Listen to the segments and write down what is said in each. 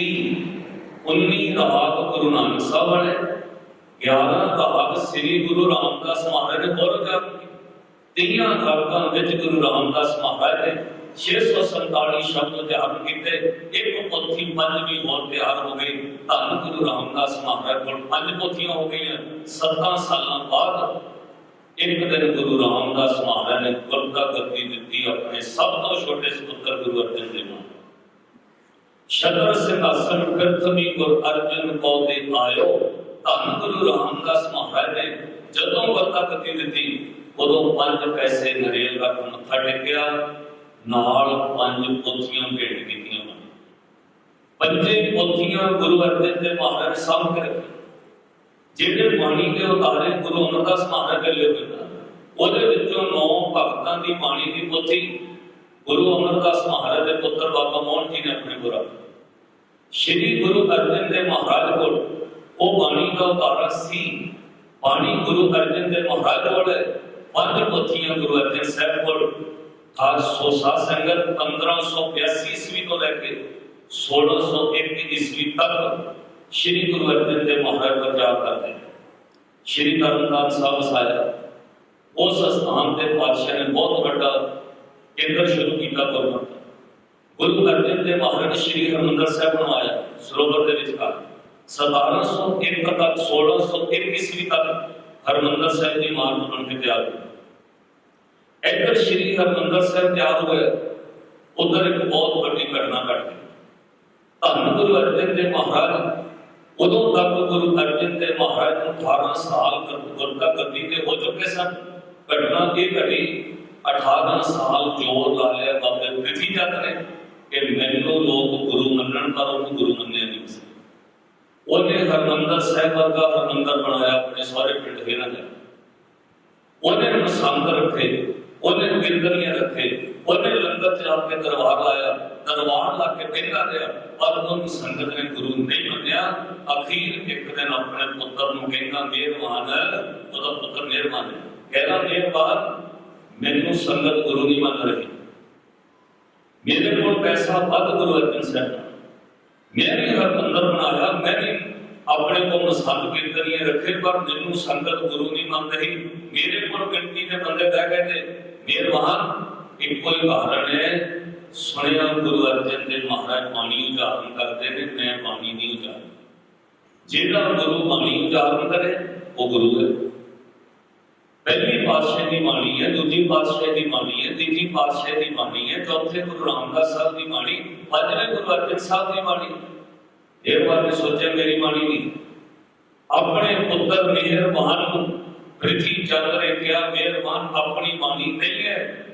30 19 ਰਾਗ ਗੁਰੂ ਨਾਨਕ ਸਾਹਿਬ ਵਾਲੇ 11 ਰਾਗ ਸ੍ਰੀ ਗੁਰੂ ਰਾਮਦਾਸ ਮਹਾਰਾਜ ਨੇ ਬੋਲ ਕਰ ਤੀਆਂ ਰਾਗਾਂ ਵਿੱਚ ਗੁਰੂ ਰਾਮਦਾਸ ਮਹਾਰਾਜ ਨੇ 647 ਸ਼ਬਦ ਤਿਆਰ ਕੀਤੇ। ਇੱਕ ਪੋਥੀ ਪੰਜਵੀਂ ਹੋਰ ਤਿਆਰ ਹੋ ਗਈ। ਧੰਨ ਗੁਰੂ ਰਾਮਦਾਸ ਮਹਾਰਾਜ ਕੋਲ ਪੰਜ ਪੋਥੀਆਂ ਹੋ ਗਈਆਂ। 7 ਸਾਲਾਂ ਬਾਅਦ ਇੱਕ ਦਿਨ ਗੁਰੂ ਰਾਮਦਾਸ ਮਹਾਰਾਜ ਨੇ ਗੁਰਦਾ ਗੱਦੀ ਦਿੱਤੀ। ਆਪਣੇ ਸਭ ਤੋਂ ਛੋਟੇ ਸੁਪੁੱਤਰ ਗੁਰੂ ਅਰਜਨ ਦੇਵ ਨੂੰ। ਸ਼ਤਰ ਸਿੰਘਾਸਨ ਪ੍ਰਥਮੀ ਗੁਰ ਅਰਜਨ ਕੋ ਦੇ ਆਇਓ, ਧੰਨ ਗੁਰੂ ਰਾਮਦਾਸ ਮਹਾਰਾਜ ਨੇ ਜਦੋਂ ਗੁਰਦਾ ਦਿੱਤੀ, ਉਦੋਂ ਪੰਜ ਪੈਸੇ ਨਰੇਲ ਰੱਖ ਮੱਥਾ ਟੇਕਿਆ, ਨਾਲ ਪੰਜ ਪੋਥੀਆਂ ਭੇਟ ਕੀਤੀਆਂ। ਪੰਜੇ ਪੋਥੀਆਂ ਗੁਰੂ ਅਰਜਨ ਦੇਵ ਮਹਾਰਾਜ ਨੇ ਸਾਂਭ ਜਿਹੜੇ ਬਾਣੀ ਦੇ ਉਤਾਰੇ ਗੁਰੂ ਅਮਰਦਾਸ ਮਹਾਰਾਜ ਦੇ ਲਿਖੇ ਹਨ ਉਹਦੇ ਵਿੱਚੋਂ ਨੌ ਭਗਤਾਂ ਦੀ ਬਾਣੀ ਦੀ ਪੋਥੀ ਗੁਰੂ ਅਮਰਦਾਸ ਮਹਾਰਾਜ ਦੇ ਪੁੱਤਰ ਬਾਬਾ ਮੋਹਨ ਜੀ ਨੇ ਆਪਣੇ ਗੁਰੂ ਸ਼੍ਰੀ ਗੁਰੂ ਅਰਜਨ ਦੇਵ ਮਹਾਰਾਜ ਕੋਲ ਉਹ ਬਾਣੀ ਦਾ ਉਤਾਰਾ ਸੀ। ਬਾਣੀ ਗੁਰੂ ਅਰਜਨ ਦੇਵ ਮਹਾਰਾਜ ਕੋਲ, ਪੰਜ ਪੋਥੀਆਂ ਗੁਰੂ ਅਰਜਨ ਸਾਹਿਬ ਕੋਲ ਖਾਸ ਸੋ ਸਾਧ ਸੰਗਤ 1582 ਈਸਵੀ ਤੋਂ ਲੈ ਕੇ 1601 ਈਸਵੀ ਤੱਕ ਸ਼੍ਰੀ ਗੁਰੂ ਅਰਜਨ ਦੇਵ ਮਹਾਰਾਜ ਪ੍ਰਚਾਰ ਕਰਦੇ ਨੇ। ਸ਼੍ਰੀ ਤਰਨਤਾਰਨ ਸਾਹਿਬ ਵਸਾਇਆ। ਉਸ ਸਥਾਨ ਤੇ ਪਾਤਸ਼ਾਹ ਨੇ ਬਹੁਤ ਵੱਡਾ ਕੇਂਦਰ ਸ਼ੁਰੂ ਕੀਤਾ ਗੁਰਮਤਿ। ਗੁਰੂ ਅਰਜਨ ਦੇ ਮਹਾਰਾਜ ਸ਼੍ਰੀ ਹਰਿਮੰਦਰ ਸਾਹਿਬ ਬਣਵਾਇਆ ਸਰੋਵਰ ਦੇ ਵਿਚਕਾਰ। 1701 ਤੱਕ 1601 ਈਸਵੀ ਤੱਕ ਹਰਿਮੰਦਰ ਸਾਹਿਬ ਦੀ ਇਮਾਰਤ ਬਣ ਕੇ ਤਿਆਰ ਹੋਈ ਇੱਧਰ ਸ਼੍ਰੀ ਹਰਿਮੰਦਰ ਸਾਹਿਬ ਤਿਆਰ ਹੋਇਆ, ਉਧਰ ਇੱਕ ਬਹੁਤ ਵੱਡੀ ਘਟਨਾ ਘਟ ਗਈ। ਧੰਨ ਗੁਰੂ ਅਰਜਨ ਦੇ ਮਹਾਰਾਜ, ਉਦੋਂ ਤੱਕ ਗੁਰੂ ਅਰਜਨ ਦੇ ਮਹਾਰਾਜ ਨੂੰ 18 ਸਾਲ ਗੁਰਤਾ ਗੱਦੀ ਤੇ ਹੋ ਚੁੱਕੇ ਸਨ। ਘਟਨਾ ਇਹ ਘਟੀ 18 ਸਾਲ ਜੋਰ ਲਾ ਲਿਆ ਬਾਬੇ ਪ੍ਰਿਥੀ ਜੱਟ ਨੇ। ਕਿ ਮੈਨੂੰ ਲੋਕ ਗੁਰੂ ਮੰਨਣ ਪਰ ਉਹਨੂੰ ਗੁਰੂ ਮੰਨਿਆ ਨਹੀਂ ਸੀ ਉਹਨੇ ਹਰਮੰਦਰ ਸਾਹਿਬ ਵਰਗਾ ਹਰਮੰਦਰ ਬਣਾਇਆ ਆਪਣੇ ਸਾਰੇ ਪਿੰਡ ਹੀਰਾ ਦੇ ਉਹਨੇ ਮਸੰਦ ਰੱਖੇ ਉਹਨੇ ਗਿਰਦਰੀਆਂ ਰੱਖੇ ਉਹਨੇ ਲੰਗਰ ਚਲਾ ਕੇ ਦਰਬਾਰ ਲਾਇਆ ਦਰਬਾਰ ਲਾ ਕੇ ਬਹਿੰਦਾ ਰਿਹਾ ਪਰ ਉਹਨੂੰ ਸੰਗਤ ਨੇ ਗੁਰੂ ਨਹੀਂ ਮੰਨਿਆ ਅਖੀਰ ਇੱਕ ਦਿਨ ਆਪਣੇ ਪੁੱਤਰ ਨੂੰ ਕਹਿੰਦਾ ਮਿਹਰਬਾਨ ਹੈ ਉਹਦਾ ਪੁੱਤਰ ਮਿਹਰਬਾਨ ਹੈ ਕਹਿੰਦਾ ਮਿਹਰਬਾਨ ਮੈਨੂੰ ਸੰਗਤ ਗੁਰੂ ਨਹੀਂ ਮੰਨ ਰਹੀ ਮੇਰੇ ਕੋਲ ਪੈਸਾ ਵੱਧ ਗੁਰੂ ਅਰਜਨ ਸਾਹਿਬ ਮੈਂ ਵੀ ਹਰਮੰਦਰ ਬਣਾਇਆ ਮੈਂ ਵੀ ਆਪਣੇ ਕੋਲ ਮਸੰਦ ਕੀਰਤਨੀਏ ਰੱਖੇ, ਪਰ ਮੈਨੂੰ ਸੰਗਤ ਗੁਰੂ ਨਹੀਂ ਮੰਨ ਰਹੀ। ਮੇਰੇ ਕੋਲ ਗਿਣਤੀ ਦੇ ਬੰਦੇ ਬਹਿ ਗਏ ਤੇ ਮਿਹਰਬਾਨ, ਇੱਕੋ ਹੀ ਕਾਰਨ ਹੈ। ਸੁਣਿਆ ਗੁਰੂ ਅਰਜਨ ਦੇਵ ਮਹਾਰਾਜ ਪਾਣੀ ਉਚਾਰਨ ਕਰਦੇ ਨੇ, ਮੈਂ ਪਾਣੀ ਨਹੀਂ ਉਚਾਰਨ। ਜਿਹੜਾ ਗੁਰੂ ਪਾਣੀ ਉਚਾਰਨ ਕਰੇ, ਉਹ ਗੁਰੂ ਹੈ। ਪਹਿਲੀ ਪਾਤਸ਼ਾਹ ਦੀ ਬਾਣੀ ਹੈ, ਦੂਜੀ ਪਾਤਸ਼ਾਹ ਦੀ ਬਾਣੀ ਹੈ, ਤੀਜੀ ਪਾਤਸ਼ਾਹ ਦੀ ਬਾਣੀ ਹੈ, ਚੌਥੇ ਗੁਰੂ ਰਾਮਦਾਸ ਸਾਹਿਬ ਦੀ ਬਾਣੀ, ਪੰਜਵੇਂ ਗੁਰੂ ਅਰਜਨ ਸਾਹਿਬ ਦੀ ਬਾਣੀ। ਇਹ ਵਾਰ ਮੈਂ ਸੋਚਿਆ ਮੇਰੀ ਬਾਣੀ ਨਹੀਂ ਆਪਣੇ ਪੁੱਤਰ ਮਿਹਰਬਾਨ ਪ੍ਰਿਥੀ ਚੰਦ ਨੇ ਮਿਹਰਬਾਨ, ਆਪਣੀ ਬਾਣੀ ਨਹੀਂ ਹੈ।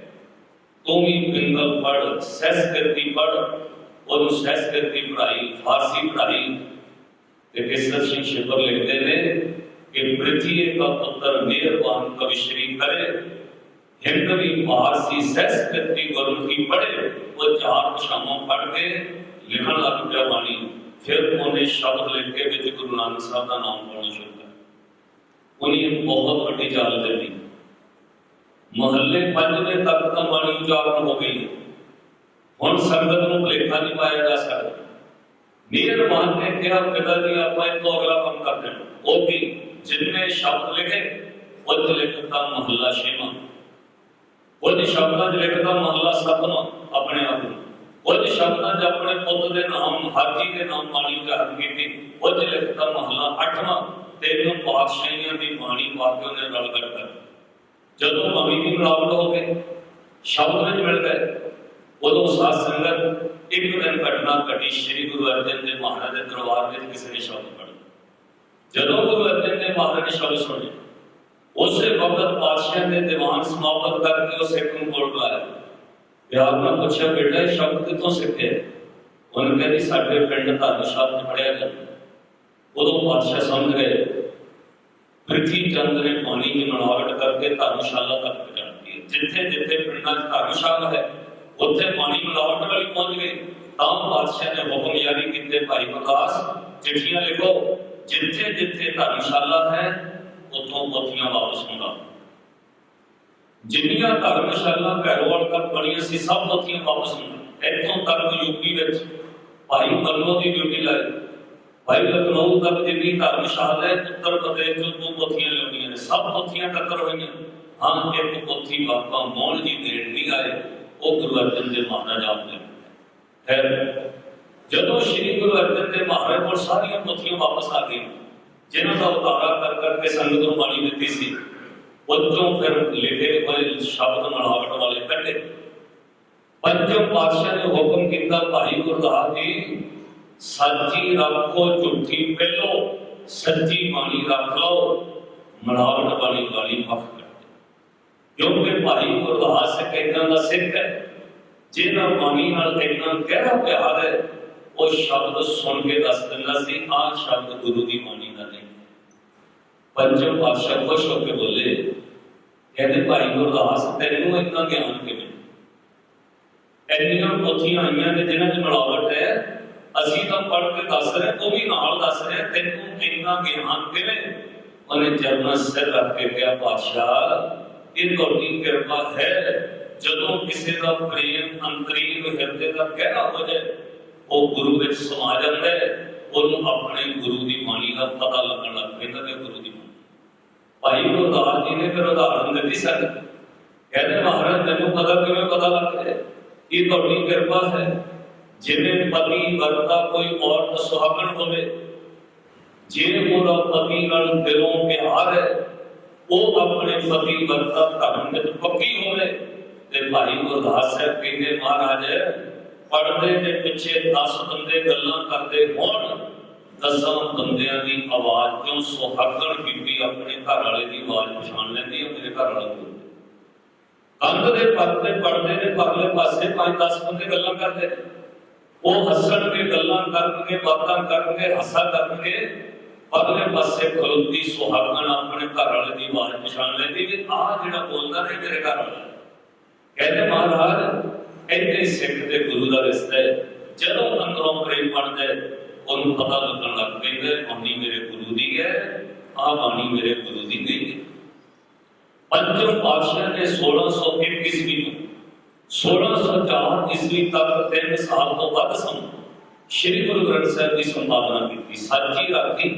ਤੂੰ ਵੀ ਪਿੰਗਲ ਪੜ ਸੰਸਕ੍ਰਿਤੀ ਪੜ ਉਹਨੂੰ ਸੰਸਕ੍ਰਿਤੀ ਪੜਾਈ ਫਾਰਸੀ ਪੜਾਈ ਤੇ ਕਿਸਰ ਸਿੰਘ ਸ਼ਿਵਰ ਲਿਖਦੇ ਨੇ? ਕਿ ਪ੍ਰਿਥੀ ਦਾ ਪੁੱਤਰ ਮਿਹਰਬਾਨ ਕਵਿਸ਼ਰੀ ਕਰੇ ਹਿੰਦਵੀ ਫਾਰਸੀ ਸੰਸਕ੍ਰਿਤੀ ਗੁਰਮੁਖੀ ਪੜੇ ਉਹ ਚਾਰ ਭਾਸ਼ਾਵਾਂ ਪੜ ਕੇ ਲਿਖਣ ਲੱਗ ਪਿਆ ਬਾਣੀ ਫਿਰ ਉਹਨੇ ਸ਼ਬਦ ਲਿਖ ਕੇ ਵਿੱਚ ਗੁਰੂ ਨਾਨਕ ਸਾਹਿਬ ਦਾ ਨਾਮ ਪਾਉਣਾ ਸ਼ੁਰੂ ਕਰ ਉਹਨੇ ਇੱਕ ਬਹੁਤ ਵੱਡੀ ਚਾਲ ਦਿੱਤੀ ਮਹੱਲੇ ਪੰਜਵੇਂ ਤੱਕ ਤਾਂ ਬਾਣੀ ਉਚਾਰਨ ਹੋ ਗਈ ਹੁਣ ਸੰਗਤ ਨੂੰ ਭੁਲੇਖਾ ਨਹੀਂ ਪਾਇਆ ਜਾ ਸਕਦਾ ਮਿਹਰਬਾਨ ਨੇ ਕਿਹਾ ਪਿਤਾ ਜੀ ਆਪਾਂ ਇਹ ਤੋਂ ਅਗਲਾ ਕੰਮ ਕਰਦੇ ਹਾਂ ਉਹ ਵੀ ਜਿੰਨੇ ਸ਼ਬਦ ਲਿਖੇ ਉਹ ਲਿਖਤਾ ਮਹੱਲਾ ਛੇਵਾਂ। ਉਹਦੇ ਸ਼ਬਦਾਂ 'ਚ ਲਿਖਦਾ ਮਹੱਲਾ ਸੱਤਵਾਂ, ਆਪਣੇ ਆਪ ਨੂੰ। ਉਹਦੇ ਸ਼ਬਦਾਂ 'ਚ ਆਪਣੇ ਪੁੱਤ ਦੇ ਨਾਮ ਹਾਜੀ ਦੇ ਨਾਮ ਬਾਣੀ ਉਚਾਰਨ ਕੀਤੀ। ਉਹਦੇ ਲਿਖਦਾ ਮਹੱਲਾ ਅੱਠਵਾਂ, ਤੈਨੂੰ ਪਾਤਸ਼ਾਹੀਆਂ ਦੀ ਬਾਣੀ ਪਾ ਕੇ ਰਲ ਕਰ। ਜਦੋਂ ਬਾਣੀ ਦੀ ਪ੍ਰਾਪਤ ਹੋ ਗਏ, ਸ਼ਬਦ ਵਿੱਚ ਮਿਲ ਗਏ। ਉਦੋਂ ਸਾਧ ਸੰਗਤ ਇੱਕ ਦਿਨ ਘਟਨਾ ਘਟੀ, ਸ੍ਰੀ ਗੁਰੂ ਅਰਜਨ ਦੇਵ ਮਹਾਰਾਜ ਦੇ ਦਰਬਾਰ ਵਿੱਚ ਕਿਸੇ ਨੇ ਸ਼ਬਦ ਜਦੋਂ ਗੁਰੂ ਅਰਜਨ ਦੇਵ ਮਹਾਰਾਜ ਸ਼ਬਦ ਸੁਣੇ ਉਸੇ ਵਕਤ ਪਾਤਸ਼ਾਹ ਨੇ ਦੀਵਾਨ ਸਮਾਪਤ ਕਰਕੇ ਉਹ ਸਿੱਖ ਨੂੰ ਕੋਲ ਬੁਲਾਇਆ ਪਿਆਰ ਨਾਲ ਪੁੱਛਿਆ, ਬੇਟਾ, ਇਹ ਸ਼ਬਦ ਕਿੱਥੋਂ ਸਿੱਖਿਆ? ਉਹਨੇ ਕਹਿੰਦੀ ਸਾਡੇ ਪਿੰਡ ਧਰਮ ਸ਼ਬਦ ਪੜਿਆ ਜਾਂਦਾ ਉਦੋਂ ਪਾਤਸ਼ਾਹ ਸਮਝ ਗਏ, ਪ੍ਰਿਥੀ ਚੰਦ ਨੇ ਪਾਣੀ ਦੀ ਮਿਲਾਵਟ ਕਰਕੇ ਧਰਮਸ਼ਾਲਾ ਤੱਕ ਪਹੁੰਚਾਤੀ ਜਿੱਥੇ ਜਿੱਥੇ ਪਿੰਡਾਂ 'ਚ ਧਰਮਸ਼ਾਲਾ ਹੈ, ਉੱਥੇ ਪਾਣੀ ਮਿਲਾਵਟ ਵਾਲੀ ਪਹੁੰਚ ਗਏ ਤਾਂ ਬਾਦਸ਼ਾਹ ਨੇ ਹੁਕਮ ਜਾਰੀ ਕੀਤੇ, ਭਾਈ ਪ੍ਰਕਾਸ਼ ਚਿੱਠੀਆਂ ਲਿਖੋ ਜਿੱਥੇ ਜਿੱਥੇ ਧਰਮਸ਼ਾਲਾ ਹੈ, ਉੱਥੋਂ ਪੋਥੀਆਂ ਵਾਪਸ ਮੰਗਾਓ ਜਿੰਨੀਆਂ ਧਰਮਸ਼ਾਲਾ ਘਰੋਂ ਤੱਕ ਬਣੀਆਂ ਸੀ, ਸਭ ਪੋਥੀਆਂ ਵਾਪਸ ਮੰਗਾਓ ਇੱਥੋਂ ਤੱਕ ਯੂਪੀ ਵਿੱਚ ਭਾਈ ਮਨੋ ਦੀ ਡਿਊਟੀ ਲਾਈ। ਭਾਈ ਲਖਨਊ ਤੱਕ ਜਿੰਨੀ ਧਰਮਸ਼ਾਲਾ ਹੈ, ਉੱਤਰ ਪ੍ਰਦੇਸ਼ ਤੋਂ ਦੋ ਪੋਥੀਆਂ ਲਿਆਉਣੀਆਂ ਨੇ। ਸਭ ਪੋਥੀਆਂ ਟੱਕਰ ਹੋਈਆਂ। ਹਾਂ ਇੱਕ ਪੋਥੀ ਬਾਬਾ ਮੋਹਨ ਜੀ ਦੇਣ ਨਹੀਂ ਆਏ, ਉਹ ਗੁਰੂ ਅਰਜਨ ਦੇਵ ਮਹਾਰਾਜ ਆਪ ਨੇ। ਫਿਰ ਜਦੋਂ ਸ੍ਰੀ ਗੁਰੂ ਅਰਜਨ ਦੇਵ ਮਹਾਰਾਜ ਕੋਲ ਸਾਰੀਆਂ ਪੋਥੀਆਂ ਵਾਪਸ ਆ ਗਈਆਂ, ਜਿਨ੍ਹਾਂ ਦਾ ਉਤਾਰਾ ਕਰ ਕਰਕੇ ਸੰਗਤ ਨੂੰ ਬਾਣੀ ਦਿੱਤੀ ਸੀ ਉੱਥੋਂ ਫਿਰ ਲਿਖੇ ਹੋਏ ਸ਼ਬਦ ਮਲਾਵਟ ਵਾਲੇ ਕੱਢੇ ਪੰਜਮ ਪਾਤਸ਼ਾਹ ਨੇ ਹੁਕਮ ਕੀਤਾ, ਭਾਈ ਗੁਰਦਾਸ ਜੀ, ਸੱਚੀ ਰੱਖੋ, ਝੂਠੀ ਪਹਿਲੋ, ਸੱਚੀ ਬਾਣੀ ਰੱਖ ਲਓ ਮਲਾਵਟ ਵਾਲੀ ਗਾਲੀ ਮਾਫ ਕਰ ਕਿਉਂਕਿ ਭਾਈ ਗੁਰਦਾਸ ਇੱਕ ਦਾ ਸਿੱਖ ਹੈ, ਜਿਹਨਾਂ ਬਾਣੀ ਨਾਲ ਇੰਨਾ ਗਹਿਰਾ ਪਿਆਰ ਹੈ ਉਹ ਸ਼ਬਦ ਸੁਣ ਕੇ ਦੱਸ ਦਿੰਦਾ ਸੀ, ਆਹ ਸ਼ਬਦ ਗੁਰੂ ਦੀ ਬਾਣੀ ਦਾ ਨਹੀਂ। ਪੰਜਮ ਪਾਤਸ਼ਾਹ ਖੁਸ਼ ਹੋ ਕੇ ਬੋਲੇ, ਕਹਿੰਦੇ, ਭਾਈ ਗੁਰਦਾਸ, ਤੈਨੂੰ ਇੰਨਾ ਗਿਆਨ ਕਿਵੇਂ? ਇੰਨੀਆਂ ਪੋਥੀਆਂ ਆਈਆਂ ਨੇ ਜਿਨ੍ਹਾਂ 'ਚ ਮਿਲਾਵਟ ਹੈ। ਅਸੀਂ ਤਾਂ ਪੜ੍ਹ ਕੇ ਦੱਸ ਰਹੇ, ਤੂੰ ਵੀ ਨਾਲ ਦੱਸ ਰਹੇ, ਤੈਨੂੰ ਇੰਨਾ ਗਿਆਨ ਕਿਵੇਂ? ਉਹਨੇ ਚਰਨਾਂ ਸਿਰ ਰੱਖ ਕੇ ਕਿਹਾ, ਪਾਤਸ਼ਾਹ, ਇਹ ਤੁਹਾਡੀ ਕਿਰਪਾ ਹੈ। ਜਦੋਂ ਕਿਸੇ ਦਾ ਪ੍ਰੇਮ ਅੰਤਰੀਨ ਹਿਰਦੇ ਦਾ ਗਹਿਰਾ ਹੋ ਜਾਏ ਉਹ ਗੁਰੂ ਵਿੱਚ ਸਮਾ ਜਾਂਦਾ ਹੈ, ਉਹਨੂੰ ਆਪਣੇ ਗੁਰੂ ਦੀ ਬਾਣੀ ਦਾ ਪਤਾ ਲੱਗਣ ਲੱਗ ਪੈਂਦਾ ਕਿ ਗੁਰੂ ਦੀ ਭਾਈ ਗੁਰਦਾਸ ਜੀ ਨੇ ਫਿਰ ਉਦਾਹਰਨ ਦਿੱਤੀ ਸਨ। ਕਹਿੰਦੇ ਮਹਾਰਾਜ, ਤੈਨੂੰ ਪਤਾ ਕਿਵੇਂ ਪਤਾ ਲੱਗ ਰਿਹਾ ਇਹ ਤੁਹਾਡੀ ਕਿਰਪਾ ਹੈ, ਜਿਵੇਂ ਪਤੀ ਵਰਤਾ ਕੋਈ ਔਰਤ ਸੁਹਾਗਣ ਹੋਵੇ। ਜੇ ਉਹਦਾ ਪਤੀ ਨਾਲ ਦਿਲੋਂ ਪਿਆਰ ਹੈ, ਉਹ ਆਪਣੇ ਪਤੀ ਵਰਤਾ ਧਰਮ ਵਿੱਚ ਪੱਕੀ ਹੋਵੇ। ਤੇ ਭਾਈ ਗੁਰਦਾਸ ਸਾਹਿਬ ਕਹਿੰਦੇ, ਮਹਾਰਾਜ ਪੜਦੇ ਦੇ ਪਿੱਛੇ 10 ਬੰਦੇ ਗੱਲਾਂ ਕਰਦੇ ਹੋਣ, ਦਸਾਂ ਬੰਦਿਆਂ ਦੀ ਆਵਾਜ਼ ਚੋਂ ਸੁਹਾਗਣ ਬੀਬੀ ਆਪਣੇ ਘਰ ਵਾਲੇ ਦੀ ਆਵਾਜ਼ ਪਛਾਣ ਲੈਂਦੀ ਹੈ, ਮੇਰੇ ਘਰ ਵਾਲਾ ਬੋਲਦਾ। ਕੰਧ ਦੇ ਪਰਦੇ ਪਰਦੇ ਦੇ ਪਰਲੇ ਪਾਸੇ 5-10 ਬੰਦੇ ਗੱਲਾਂ ਕਰਦੇ। ਨੇ ਉਹ ਹੱਸਣਗੇ ਗੱਲਾਂ ਕਰਨਗੇ, ਬਾਤਾਂ ਕਰਨਗੇ, ਹੱਸਾ ਕਰਨਗੇ, ਪਰਲੇ ਪਾਸੇ ਖਲੋਤੀ ਸੁਹਾਗਣ ਆਪਣੇ ਘਰ ਵਾਲੇ ਦੀ ਆਵਾਜ਼ ਪਛਾਣ ਲੈਂਦੀ ਵੀ ਆਹ ਜਿਹੜਾ ਬੋਲਦਾ ਨੇ ਮੇਰੇ ਘਰ ਵਾਲਾ। ਕਹਿੰਦੇ ਮਹਾਰਾਜ ਇੰਨੇ ਸਿੱਖ ਤੇ ਗੁਰੂ ਦਾ ਰਿਸ਼ਤਾ ਹੈ। ਜਦੋਂ ਅੰਦਰੋਂ ਪ੍ਰੇਮ ਬਣਦਾ ਉਹਨੂੰ ਪਤਾ ਲੱਗਣ ਲੱਗ ਪੈਂਦਾ ਬਾਣੀ ਮੇਰੇ ਗੁਰੂ ਦੀ ਹੈ, ਆਹ ਬਾਣੀ ਮੇਰੇ ਗੁਰੂ ਦੀ ਨਹੀਂ ਹੈ। ਪੰਜਮ ਪਾਤਸ਼ਾਹ ਨੇ 1601 ਈਸਵੀ ਨੂੰ 1604 ਈਸਵੀ ਤੱਕ 3 ਸਾਲ ਤੋਂ ਵੱਧ ਸਮਾਂ ਸ਼੍ਰੀ ਗੁਰੂ ਗ੍ਰੰਥ ਸਾਹਿਬ ਦੀ ਸੰਪਾਦਨਾ ਕੀਤੀ। ਸਾਚੀ ਰਾਖੀ,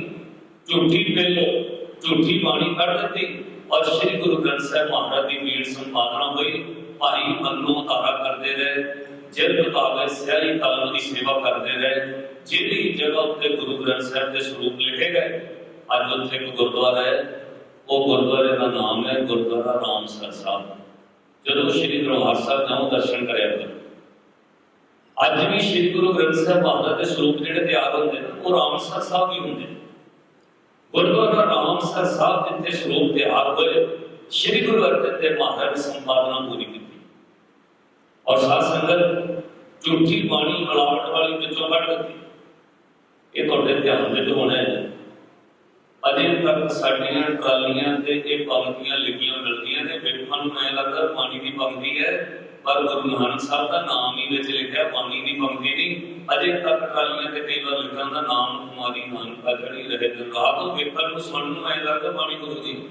ਝੂਠੀ ਪਹਿਲੋ, ਝੂਠੀ ਬਾਣੀ ਕੱਢ ਦਿੱਤੀ ਔਰ ਸ਼੍ਰੀ ਗੁਰੂ ਗ੍ਰੰਥ ਸਾਹਿਬ ਮਹਾਰਾਜ ਦੀ ਮੀਲ ਸੰਪਾਦਨਾ ਹੋਈ। ਭਾਈ ਮੰਨੋ ਤਾਰਾ ਕਰਦੇ ਰਹੇ ਜਿਲ ਮੁਤਾਬਕ ਸਿਆਹੀ ਕਲਮ ਦੀ ਸੇਵਾ ਕਰਦੇ ਰਹੇ, ਜਿਹੜੀ ਜਗ੍ਹਾ ਉੱਤੇ ਗੁਰੂ ਗ੍ਰੰਥ ਸਾਹਿਬ ਦੇ ਸਰੂਪ ਲਿਖੇ ਗਏ। ਅੱਜ ਉੱਥੇ ਇੱਕ ਗੁਰਦੁਆਰਾ ਹੈ, ਉਹ ਗੁਰਦੁਆਰੇ ਦਾ ਨਾਮ ਹੈ ਗੁਰਦੁਆਰਾ ਰਾਮਸਰ ਸਾਹਿਬ। ਜਦੋਂ ਸ਼੍ਰੀ ਦਰਬਾਰ ਸਾਹਿਬ ਜਾਓ ਦਰਸ਼ਨ ਕਰਿਆ ਕਰੋ ਅੱਜ ਵੀ ਸ਼੍ਰੀ ਗੁਰੂ ਗ੍ਰੰਥ ਸਾਹਿਬ ਮਹਾਰਾਜ ਦੇ ਸਰੂਪ ਜਿਹੜੇ ਤਿਆਰ ਹੁੰਦੇ ਨੇ, ਉਹ ਰਾਮਸਰ ਸਾਹਿਬ ਹੀ ਹੁੰਦੇ ਨੇ। ਗੁਰਦੁਆਰਾ ਰਾਮਸਰ ਸਾਹਿਬ ਜਿੱਥੇ ਸਰੂਪ ਤਿਆਰ ਹੋਏ ਸ਼੍ਰੀ ਗੁਰੂ ਅਰਜਨ ਦੇਵ ਮਹਾਰਾਜ ਨੇ ਸੰਪਾਦਨਾ ਪੂਰੀ ਕੀਤੀ। ਔਰ ਸਾਧ ਸੰਗਤ ਝੂਠੀ ਬਾਣੀ ਮਿਲਾਵਟ ਵਾਲੀ ਵਿੱਚੋਂ ਕੱਢ ਦਿੱਤੀ। ਇਹ ਤੁਹਾਡੇ ਧਿਆਨ ਵਿੱਚ ਹੋਣਾ ਹੈ। ਅਜੇ ਤੱਕ ਸਾਡੀਆਂ ਟਰਾਲੀਆਂ ਤੇ ਇਹ ਪੰਕਤੀਆਂ ਲਿਖੀਆਂ ਮਿਲਦੀਆਂ ਨੇ। ਵੇਖਣ ਨੂੰ ਐਂ ਲੱਗਦਾ ਪਾਣੀ ਦੀ ਪੰਕਤੀ ਹੈ, ਪਰ ਗੁਰੂ ਨਾਨਕ ਸਾਹਿਬ ਦਾ ਨਾਮ ਹੀ ਵਿੱਚ ਲਿਖਿਆ, ਪਾਣੀ ਦੀ ਪੰਕਤੀ ਨਹੀਂ। ਅਜੇ ਤੱਕ ਟਰਾਲੀਆਂ ਤੇ ਕਈ ਵਾਰ ਲਿਖਣ ਦਾ ਨਾਮ ਕੁਮਾਰੀ ਨਾਨਕਾ ਚੜੀ ਰਹੇ ਦਿਨ ਰਾਤ ਵੇਖਣ ਨੂੰ ਸੁਣਨ ਨੂੰ ਐਂ ਲੱਗਦਾ ਪਾਣੀ ਗੁਰੂ ਦੀ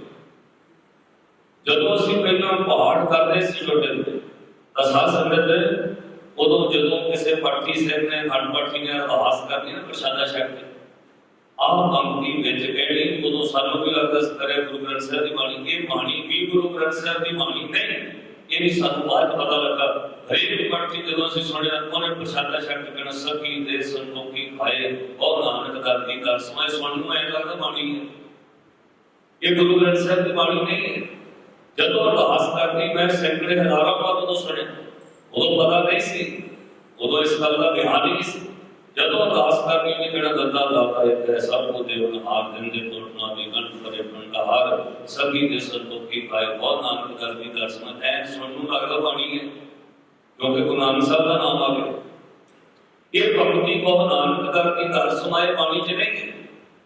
ਜਦੋਂ ਅਸੀਂ ਪਹਿਲਾਂ ਪਹਾੜ ਕਰਦੇ ਸੀ ਛੋਟੇ ਹੁੰਦੇ, ਤਾਂ ਸਾਧ ਸੰਗਤ ਉਦੋਂ ਜਦੋਂ ਕਿਸੇ ਪਾਠੀ ਸਿੰਘ ਨੇ ਖੰਡ ਪਾਠੀ ਨੇ ਅਰਦਾਸ ਕਰਨੀ ਨਾ, ਪ੍ਰਸ਼ਾਦਾ ਛਕ ਕੇ, ਆਹ ਪੰਕਤੀ ਵਿੱਚ ਕਿਹੜੀ ਉਦੋਂ ਸਾਨੂੰ ਵੀ ਲੱਗਦਾ ਸੀ ਗੁਰੂ ਗ੍ਰੰਥ ਸਾਹਿਬ ਦੀ ਬਾਣੀ, ਇਹ ਬਾਣੀ ਵੀ ਗੁਰੂ ਗ੍ਰੰਥ ਸਾਹਿਬ ਦੀ ਬਾਣੀ ਨਹੀਂ, ਇਹ ਵੀ ਸਾਨੂੰ ਬਾਅਦ ਪਤਾ ਲੱਗਾ। ਹਰੇਕ ਪਾਠੀ ਜਦੋਂ ਅਸੀਂ ਸੁਣਿਆ, ਉਹਨੇ ਪ੍ਰਸ਼ਾਦਾ ਛਕ ਕੇ ਕਹਿਣਾ, ਸਕੀ ਦੇ ਸੰਤੋਖੀ ਖਾਏ ਔਰ ਨਾਨਕ ਦਾ ਦੀਦਾਰ ਸਮਾਏ ਸੁਣਨ ਨੂੰ ਐਂ ਲੱਗਦਾ ਬਾਣੀ ਹੈ। ਇਹ ਗੁਰੂ ਗ੍ਰੰਥ ਸਾਹਿਬ ਦੀ ਬਾਣੀ ਨਹੀਂ ਹੈ। ਜਦੋਂ ਅਰਦਾਸ ਕਰਨੀ ਮੈਂ ਸੈਂਕੜੇ ਹਜ਼ਾਰਾਂ ਵਾਰ ਉਦੋਂ ਸੁਣਿਆ ਉਦੋਂ ਪਤਾ ਨਹੀਂ ਸੀ ਉਦੋਂ ਇਸ ਗੱਲ ਦਾ ਬਿਆਨ ਹੀ ਨਹੀਂ ਸੀ ਜਦੋਂ ਅਰਦਾਸ ਕਰਨੀ ਵੀ ਜਿਹੜਾ ਗੱਦਾ ਦਾਤਾ ਇੱਕ ਹੈ ਸਭ ਕੋ ਦੇਵਨ ਹਾਰ ਦਿਨ ਦੇ ਟੁੱਟਣਾ ਵੀ ਕੰਠ ਕਰੇ ਪੰਡਾਰ ਸਭੀ ਦੇ ਸੰਤੋਖੀ ਪਾਏ ਬਹੁਤ ਨਾਨਕ ਦਰ ਦੀ ਦਰਸ਼ਨ ਐ ਸੁਣਨ ਨੂੰ ਲੱਗਦਾ ਬਾਣੀ ਹੈ ਕਿਉਂਕਿ ਗੁਰੂ ਨਾਨਕ ਸਾਹਿਬ ਦਾ ਨਾਮ ਆ ਗਿਆ ਇਹ ਭਗਤੀ ਕੋ ਨਾਨਕ ਦਰ ਦੀ ਦਰ ਸਮਾਏ ਬਾਣੀ ਚ ਨਹੀਂ ਹੈ